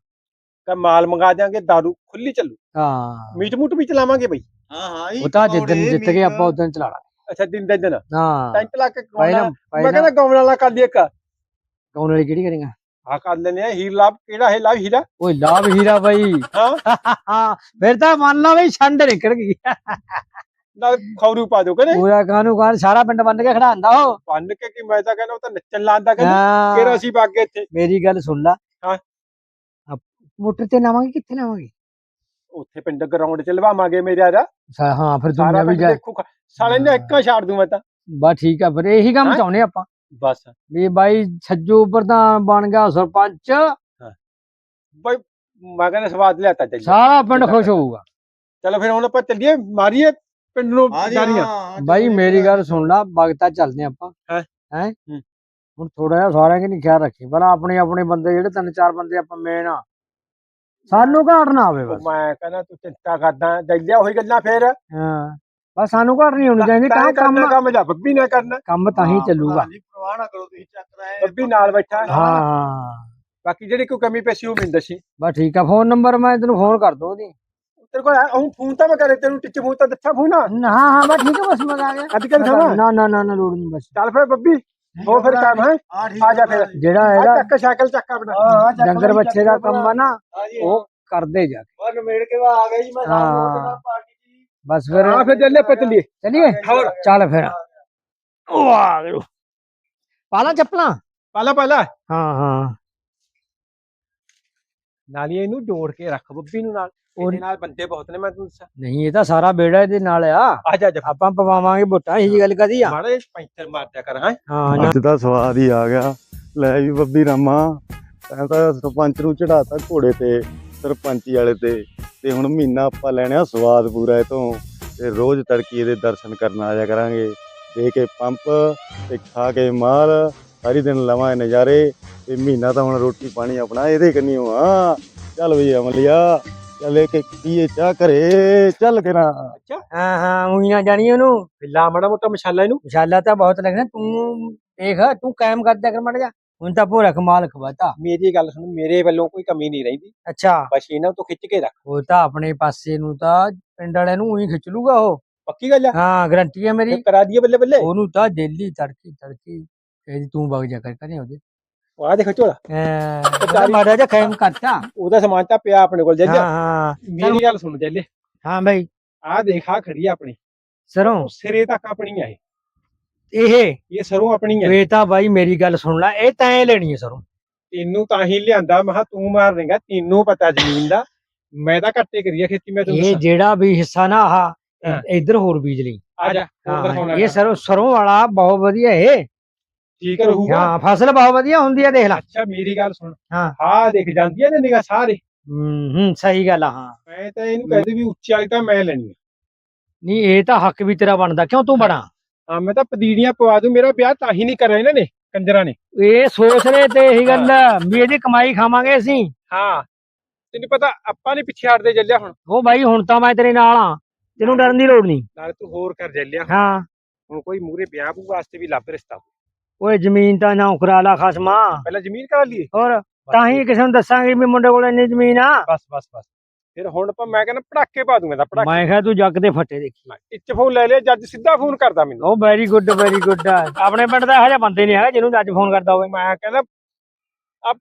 ਤਾਂ ਮਾਲ ਮੰਗਾ ਦਿਆਂਗੇ दारू ਖੁੱਲੀ ਚੱਲੂ। ਹਾਂ। ਮੀਟ ਮੂਟ ਵੀ ਚਲਾਵਾਂਗੇ ਬਈ। ਹਾਂ ਹਾਂ ਉਹ ਤਾਂ ਜਿੱਤ ਮੀਟ। ਆਪਾਂ ਉਦੋਂ ਚਲਾਣਾ। ਅੱਛਾ ਦਿਨ ਦਿਨ। ਹਾਂ। ਟੈਂਟ ਲਾ ਕੇ ਕੌਣਾ ਮੈਂ ਕਹਿੰਦਾ ਵਾਲਾ ਕਰ ਲਈ ਇੱਕ। ਕੌਣ ਵਾਲੀ ਕਿਹੜੀ ਕਰੇਗਾ? ਆ ਕਰ ਲੈਨੇ ਆ ਹੀਰ ਲਾਭ ਕਿਹੜਾ ਹੈ ਲਾਭ ਹੀਰਾ? ਓਏ ਲਾਭ ਹੀਰਾ ਬਾਈ। ਹਾਂ। ਫਿਰ ਤਾਂ ਮੰਨ ਲਾ ਬਈ ਛੰਡ ਨਿਕਲ ਗਈ। ਨਾਲ ਖੌਰੂ ਪਾ ਦੋ ਕਹਿੰਦੇ। ਪੂਰਾ ਕਾਨੂੰ ਕਾਨ ਸਾਰਾ ਪਿੰਡ ਬੰਨ ਕੇ ਖੜਾਉਂਦਾ ਉਹ। ਬੰਨ ਕੇ ਕੀ ਮੈਂ ਤਾਂ ਕਹਿੰਦਾ ਉਹ ਤਾਂ ਨੱਚਣ ਲਾਂਦਾ ਕਹਿੰਦਾ। ਕਿਹੜਾ ਅਸੀਂ ਬਾਗੇ ਇੱਥੇ। ਮੇਰੀ ਗੱਲ ਸੁਣ ਲਾ। ਮੋਟਰ ਤੇ ਲਾਵਾਂਗੇ ਕਿੱਥੇ ਲਾਵਾਂਗੇ? ਉੱਥੇ ਪਿੰਡ ਗਰਾਊਂਡ ਚ ਲਵਾਵਾਂਗੇ ਮੇਰੇ ਸਾ- ਹਾਂ ਫਿਰ ਸਾਰਾ ਦੁਨੀਆ ਵੀ ਪਿੰਡ ਜਾ ਦੇਖੂ ਸਾਲੇ ਨੇ ਇੱਕਾਂ ਛਾੜ ਦੂੰ ਮੈਂ ਤਾਂ। ਬਸ ਠੀਕ ਆ ਫਿਰ ਇਹੀ ਕੰਮ ਹੈਂ? ਚਾਹੁੰਦੇ ਆਪਾਂ। ਬਸ। ਵੀ ਬਾਈ ਛੱਜੂ ਪ੍ਰਧਾਨ ਬਣ ਗਿਆ ਸਰਪੰਚ। ਬਈ ਮੈਂ ਕਹਿੰਦਾ ਸਵਾਦ ਲਿਆਤਾ ਚੱਲ। ਸਾਰਾ ਪਿੰਡ ਖੁਸ਼ ਹੋਊਗਾ। ਚਲੋ ਫਿਰ ਹੁਣ ਆਪਾਂ ਚੱਲੀਏ ਮਾਰੀਏ ਪਿੰਡ ਨੂੰ ਹਾਂ ਬਾਈ ਮੇਰੀ ਗੱਲ ਸੁਣ ਲਾ ਬਗਤਾ ਚੱਲਦੇ ਆਪਾਂ। ਹੈਂ? ਹੈ? ਹੂੰ। ਹੁਣ ਥੋੜਾ ਜਿਹਾ ਸਾਰਿਆਂ ਕਿ ਨਹੀਂ ਖਿਆਲ ਰੱਖੀ। ਪਹਿਲਾਂ ਆਪਣੇ ਆਪਣੇ ਬੰਦੇ ਜਿਹੜੇ ਤਿੰਨ ਚਾਰ ਬੰਦੇ ਆਪਾਂ ਮੇਨ ਆ। ਸਾਨੂੰ ਘਾਟ ਨਾ ਆਵੇ ਬਸ। ਮੈਂ ਕਹਿੰਦਾ ਤੂੰ ਚਿੰਤਾ ਕਰਦਾ ਜੱਲਿਆ ਹੋਈ ਗੱਲਾਂ ਫੇਰ। ਹਾਂ ਬਸ ਸਾਨੂੰ ਘਾਟ ਨਹੀਂ ਹੋਣੀ ਚਾਹੀਦੀ ਤਾਂ ਕੰਮ ਕੰਮ ਜਾ ਬੱਬੀ ਨਾ ਕਰਨਾ। ਕੰਮ ਤਾਂ ਹੀ ਚੱਲੂਗਾ। ਪ੍ਰਧਾਨ ਜੀ ਪ੍ਰਵਾਹ ਨਾ ਕਰੋ ਤੁਸੀਂ ਚੱਕਦਾ ਹੈ ਬੱਬੀ ਨਾਲ ਬੈਠਾ। ਹੈ। ਹਾਂ। ਬਾਕੀ ਜਿਹੜੀ ਕੋਈ ਕਮੀ ਪੇਸ਼ੀ ਉਹ ਮੈਨੂੰ ਦੱਸੀ ਬਸ ਠੀਕ ਆ ਫੋਨ ਨੰਬਰ ਮੈਂ ਤੈਨੂੰ ਫੋਨ ਕਰ ਦੋ ਉਹਦੀ। ਤੇਰੇ ਕੋਲ ਹੈ- ਹੁਣ ਫੋਨ ਤਾਂ ਮੈਂ ਕਰੇ ਤੈਨੂੰ ਟਿੱਚ ਫੋਨ ਤਾਂ ਦੱਸਾਂ ਫੋਨ ਆ। ਹਾਂ ਹਾਂ ਬਸ ਠੀਕ ਆ ਬਸ ਮੈਂ ਆ ਗਿਆ। ਅੱਜ ਕੱਲ ਖਾਣਾ ਨਾ ਨਾ ਨਾ ਨਾ ਲੋੜ ਨਹੀਂ ਬਸ। ਚੱਲ ਫਿਰ ਬੱਬੀ। ਹੋ ਫਿਰ ਕੰਮ ਹੈ? ਆ ਜਾ। ਫਿਰ। ਜਿਹੜਾ ਹੈਗਾ ਚੱਕ ਸਾਈਕਲ ਚੱਕ ਆਪਣਾ। ਡੰਗਰ ਬੱਚੇ ਦਾ ਕੰਮ ਆ ਨਾ ਉਹ ਕਰਦੇ ਜਾ ਕੇ। ਉਹ ਨਮੇੜ ਕੇ ਆ ਗਿਆ ਜੀ ਮੈਂ ਪਾਰਟੀ ਬਸ ਫਿਰ ਹਾਂ ਫਿਰ ਜੱਲੇ ਪਤਲੀ ਚਲਿਏ। ਚੱਲ ਫਿਰ। ਵਾਹ ਪਾਲਾ ਚੱਪਲਾਂ। ਪਾਲਾ ਪਾਲਾ ਹਾਂ ਹਾਂ। ਨਾਲੀਏ ਇਹਨੂੰ ਜੋੜ ਕੇ ਰੱਖ ਬੱਬੀ ਨੂੰ ਨਾਲ। ਇਹਦੇ ਨਾਲ ਬੰਦੇ ਬਹੁਤ ਨੇ ਮੈਂ ਤੈਨੂੰ ਦੱਸਾਂ। ਨਹੀਂ ਇਹ ਤਾਂ ਸਾਰਾ ਬੇੜਾ ਇਹਦੇ ਨਾਲ ਆ। ਆ ਜਾ ਜਾ। ਆਪਾਂ ਪਵਾਵਾਂਗੇ ਬੁੱਟਾਂ ਇਹੀ ਗੱਲ ਕਦੀ ਆ। ਮਾੜੇ ਪੈਂਤਰ ਮਾਰਦਿਆ ਕਰ ਹਾਂ। ਅੱਜ ਤਾਂ ਸਵਾਦ ਹੀ ਆ ਗਿਆ। ਲੈ ਵੀ ਬੱਬੀ ਰਾਮਾ ਤੈਂ ਤਾਂ ਸਰਪੰਚ ਨੂੰ ਚੜਾਤਾ ਘੋੜੇ ਤੇ ਸਰਪੰਚੀ ਵਾਲੇ ਤੇ। ਤੇ ਹੁਣ ਮਹੀਨਾ ਆਪਾਂ ਲੈਣਾ ਸਵਾਦ ਪੂਰਾ ਇਹ ਤੋਂ। ਤੇ ਰੋਜ਼ ਤੜਕੀ ਇਹਦੇ ਦਰਸ਼ਨ ਕਰਨ ਆ ਜਾ ਕਰਾਂਗੇ। ਦੇ ਕੇ ਪੰਪ ਤੇ ਖਾ ਕੇ ਮਾਲ। ਸਾਰੀ ਦਿਨ ਲਵਾਂਗੇ ਨਜ਼ਾਰੇ ਤੇ ਮਹੀਨਾ ਤਾਂ ਹੁਣ ਰੋਟੀ ਪਾਣੀ ਆਪਣਾ ਇਹਦੇ ਕੰਨੀ ਆ। ਚੱਲ ਵੀ ਅਮਲੀਆ ਚੱਲ ਕੇ ਪੀਏ ਚਾਹ ਘਰੇ ਚੱਲ ਕੇ ਨਾ ਹਾਂ ਹਾਂ ਉਈਆਂ ਜਾਣੀ ਉਹਨੂੰ ਬਿੱਲਾ ਮਾੜਾ ਮੋਟਾ ਮਸਾਲਾ ਇਹਨੂੰ। ਮਸਾਲਾ ਤਾਂ ਬਹੁਤ ਲੱਗਣਾ। ਤੂੰ ਦੇਖ ਤੂੰ ਕਾਇਮ ਕਰਦਾ ਕਰ ਮੜ ਜਾ ਹੁਣ ਤਾਂ ਭੋਰਾ ਕਮਾਲ ਖਵਾਤਾ। ਮੇਰੀ ਗੱਲ ਸੁਣ ਮੇਰੇ ਵੱਲੋਂ ਕੋਈ ਕਮੀ ਨਹੀਂ ਰਹਿੰਦੀ। ਅੱਛਾ। ਬਸ ਇਹਨਾਂ ਤੋਂ ਖਿੱਚ ਕੇ ਰੱਖ। ਉਹ ਤਾਂ ਆਪਣੇ ਪਾਸੇ ਨੂੰ ਤਾਂ ਪਿੰਡ ਵਾਲਿਆਂ ਨੂੰ ਉਹੀ ਖਿੱਚ ਲੂਗਾ ਉਹ। ਪੱਕੀ ਗੱਲ ਆ? ਹਾਂ ਗਰੰਟੀ ਹੈ ਮੇਰੀ। ਕਰਾ ਦਈਏ ਬੱਲੇ ਬੱਲੇ। ਉਹਨੂੰ ਤਾਂ ਦਿੱਲੀ ਤੜਕੀ ਤੜਕੀ ਕਹਿੰਦੀ ਤੂੰ ਵਗ ਜਾ ਕਰ ਕਰੇ ਉਹਦੇ। ਆ ਦੇਖ ਝੋਲਾ। ਅਹ ਮਾੜਾ ਜਿਹਾ ਕਾਇਮ ਕਰਤਾ। ਉਹਦਾ ਸਮਾਨ ਤਾਂ ਪਿਆ ਆਪਣੇ ਕੋਲ ਹਾਂ ਜੱਜ। ਹਾਂ ਮੇਰੀ ਗੱਲ ਸੁਣ ਜੱਲੇ। ਹਾਂ ਭਾਈ ਆ ਦੇਖਾ ਖੜੀ ਆ ਆਪਣੀ। ਸਰੋਂ। ਸਿਰੇ ਤੱਕ ਆਪਣੀ ਆ ਇਹ। ਇਹ? ਸਰੋਂ ਆਪਣੀ ਆ। ਤਾਂ ਬਾਈ ਮੇਰੀ ਗੱਲ ਸੁਣ ਲੈ ਇਹ ਤੈਂ ਲੈਣੀ ਹੈ ਸਰੋਂ। ਤੈਨੂੰ ਤਾਂ ਹੀ ਲਿਆਂਦਾ ਮੈਂ ਕਿਹਾ ਤੂੰ ਮਾਰ ਦੇਗਾ ਤੈਨੂੰ ਪਤਾ ਜ਼ਮੀਨ ਦਾ। ਮੈਂ ਤਾਂ ਘੱਟੇ ਕਰੀਆ ਖੇਤੀ ਮੈਂ ਤੁਹਾਨੂੰ ਇਹ ਜਿਹੜਾ ਵੀ ਹਿੱਸਾ ਨਾ ਆਹ ਹਾਂ। ਇੱਧਰ ਹੋਰ ਬੀਜ ਲਈ। ਆ ਜਾ ਹਾਂ ਇਹ ਸਰੋਂ ਸਰੋਂ ਵਾਲਾ ਬਹੁਤ ਵਧੀਆ ਇਹ। ਠੀਕ ਰਹੂਗਾ। ਹਾਂ ਫਸਲ ਬਹੁਤ ਵਧੀਆ ਹੁੰਦੀ ਹੈ ਦੇਖ ਲੈ। ਅੱਛਾ ਮੇਰੀ ਗੱਲ ਸੁਣ। ਹਾਂ। ਹਾਂ ਦੇਖ ਜਾਂਦੀ ਹੈ ਨਿਗਾ ਸਾਰੇ। ਹੂੰ ਹੂੰ ਸਹੀ ਗੱਲ ਆ ਹਾਂ। ਮੈਂ ਤਾਂ ਇਹਨੂੰ ਕਹਦੇ ਵੀ ਉੱਚੀ ਵਾਲੀ ਤਾਂ ਮੈਂ ਲੈਣੀ ਆ। ਨਹੀਂ ਇਹ ਤਾਂ ਹੱਕ ਵੀ ਤੇਰਾ ਬਣਦਾ। ਕਿਉਂ ਤੂੰ ਬਣਾ? ਹਾਂ ਮੈਂ ਤਾਂ ਪਦੀੜੀਆਂ ਪਵਾ ਦੂੰ। ਮੇਰਾ ਵਿਆਹ ਤਾਂ ਹੀ ਨਹੀਂ ਕਰਿਆ ਇਹਨਾਂ ਨੇ ਕੰਜਰਾਂ ਨੇ। ਇਹ ਸੋਚ ਰਹੇ ਤੇ ਇਹੀ ਗੱਲ ਵੀ ਇਹਦੀ ਕਮਾਈ ਖਾਵਾਂਗੇ ਅਸੀਂ। ਹਾਂ। ਤੈਨੂੰ ਪਤਾ ਆਪਾਂ ਨਹੀਂ ਪਿੱਛੇ ਹਟਦੇ ਚੱਲਿਆ ਹੁਣ। ਉਹ ਬਾਈ ਹੁਣ ਤਾਂ ਮੈਂ ਤੇਰੇ ਨਾਲ ਆ। ਤੈਨੂੰ ਡਰਨ ਦੀ ਲੋੜ ਨਹੀਂ। ਨਾਲੇ ਤੂੰ ਹੋਰ ਕਰ ਚੱਲਿਆ ਹਾਂ। ਹੁਣ ਕੋਈ ਮੂਰੇ ਵਿਆਹ ਬੂ ਵਾਸਤੇ ਵੀ ਲੱਭ ਰਿਸ਼ਤਾ। ਓਏ ਜ਼ਮੀਨ ਤਾਂ ਨਾ ਉਕਰਾ ਲਾ ਖਸਮਾ। ਪਹਿਲਾਂ ਜ਼ਮੀਨ ਕਰਾ ਲਈਏ। ਹੋਰ ਤਾਂ ਹੀ ਕਿਸੇ ਨੂੰ ਦੱਸਾਂਗੇ ਵੀ ਮੁੰਡੇ ਕੋਲ ਇੰਨੀ ਜ਼ਮੀਨ ਆ। ਬਸ ਬਸ ਬਸ। ਫਿਰ ਹੁਣ ਆਪਾਂ ਮੈਂ ਕਹਿੰਦਾ ਪੜਾਕੇ ਪਾ ਦੂੰਗਾ ਤਾਂ ਪੜਾਕੇ। ਮੈਂ ਕਿਹਾ ਤੂੰ ਜੱਗ ਦੇ ਫੱਟੇ ਦੇਖੀ। ਇੱਚ ਫੋਨ ਲੈ ਲਿਆ ਜੱਜ ਸਿੱਧਾ ਫੋਨ ਕਰਦਾ ਮੈਨੂੰ। ਉਹ ਵੈਰੀ ਗੁੱਡ ਵੈਰੀ ਗੁੱਡ ਆਪਣੇ ਪਿੰਡ ਦਾ ਇਹੋ ਜਿਹਾ ਬੰਦੇ ਨਹੀਂ ਹੈਗਾ ਜਿਹਨੂੰ ਅੱਜ ਫੋਨ ਕਰਦਾ ਹੋਵੇ। ਮੈਂ ਕਹਿੰਦਾ ਆ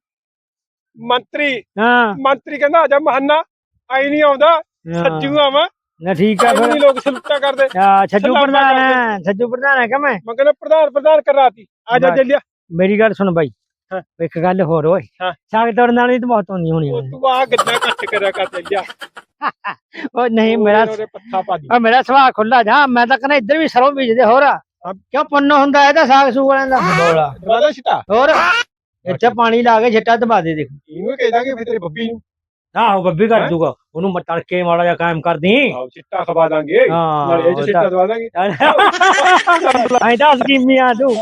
ਮੰਤਰੀ ਹਾਂ। ਮੰਤਰੀ ਕਹਿੰਦਾ ਆ ਜਾ ਮਹੰਨਾ ਆਈ ਨਹੀਂ ਆਉਂਦਾ। ਸੱਜੂ ਆਵਾਂ। ਨਾ ਠੀਕ ਆ ਫਿਰ। ਨਹੀਂ ਲੋਕ ਸਲੂਟਾ ਕਰਦੇ। ਆ ਛੱਜੂ ਪ੍ਰਧਾਨ ਹੈ ਛੱਜੂ ਪ੍ਰਧਾਨ ਹੈ ਕਿ ਮੈਂ ਮੈਂ ਕਹਿੰਦਾ ਪ੍ਰਧਾਨ ਪ੍ਰਧਾਨ ਕਰਾਤੀ ਆ ਜਾ। ਚੱਲਿਆ ਮੇਰੀ ਗੱਲ ਸੁਣ ਬਾਈ। ਇੱਕ ਗੱਲ ਹੋਰ ਓਏ। ਸਾਗ ਤੋੜਨ ਵਾਲੀ ਤਾਂ ਬਹੁਤ ਹੁੰਦੀ ਹੋਣੀ ਤੂੰ ਆ ਗੱਡਾ ਕੱਟ ਕਰਿਆ ਕਰ ਚੱਲਿਆ ਉਹ ਨਹੀਂ ਮੇਰਾ ਪੱਥਾ ਪਾ ਦੀ। ਆ ਮੇਰਾ ਸੁਭਾਅ ਖੁੱਲਾ ਜਾ। ਮੈਂ ਤਾਂ ਕਹਿੰਦਾ ਇੱਧਰ ਵੀ ਸਰੋਂ ਬੀਜਦੇ ਹੋਰ। ਕਿਉਂ ਪੁੰਨ ਹੁੰਦਾ ਇਹਦਾ ਸਾਗ ਸੂਗ ਵਾਲਿਆਂ ਦਾ? ਬੋਲਾ ਹੋਰ। ਇੱਥੇ ਪਾਣੀ ਲਾ ਕੇ ਛੱਟਾ ਦਬਾ ਦੇ ਦੇਖ। ਇਹਨੂੰ ਕਹਿ ਦਾਂਗੇ ਫਿਰ ਤੇਰੇ ਬੱਬੀ ਨੂੰ। ਆਹੋ ਬੱਬੀ ਕਰ? ਦੂਗਾ। ਉਹਨੂੰ ਮੈਂ ਤੜਕੇ ਮਾੜਾ ਜਿਹਾ ਕਾਇਮ ਕਰ ਦੀ। ਆਹ ਛਿੱਟਾ ਖਵਾ ਦਾਂਗੇ। ਹਾਂ ਨਾਲੇ ਇਹ ਚ ਦਵਾ ਦਾਂਗੇ। ਐਂ ਤਾਂ ਸਕੀਮੀਆਂ ਤੂੰ?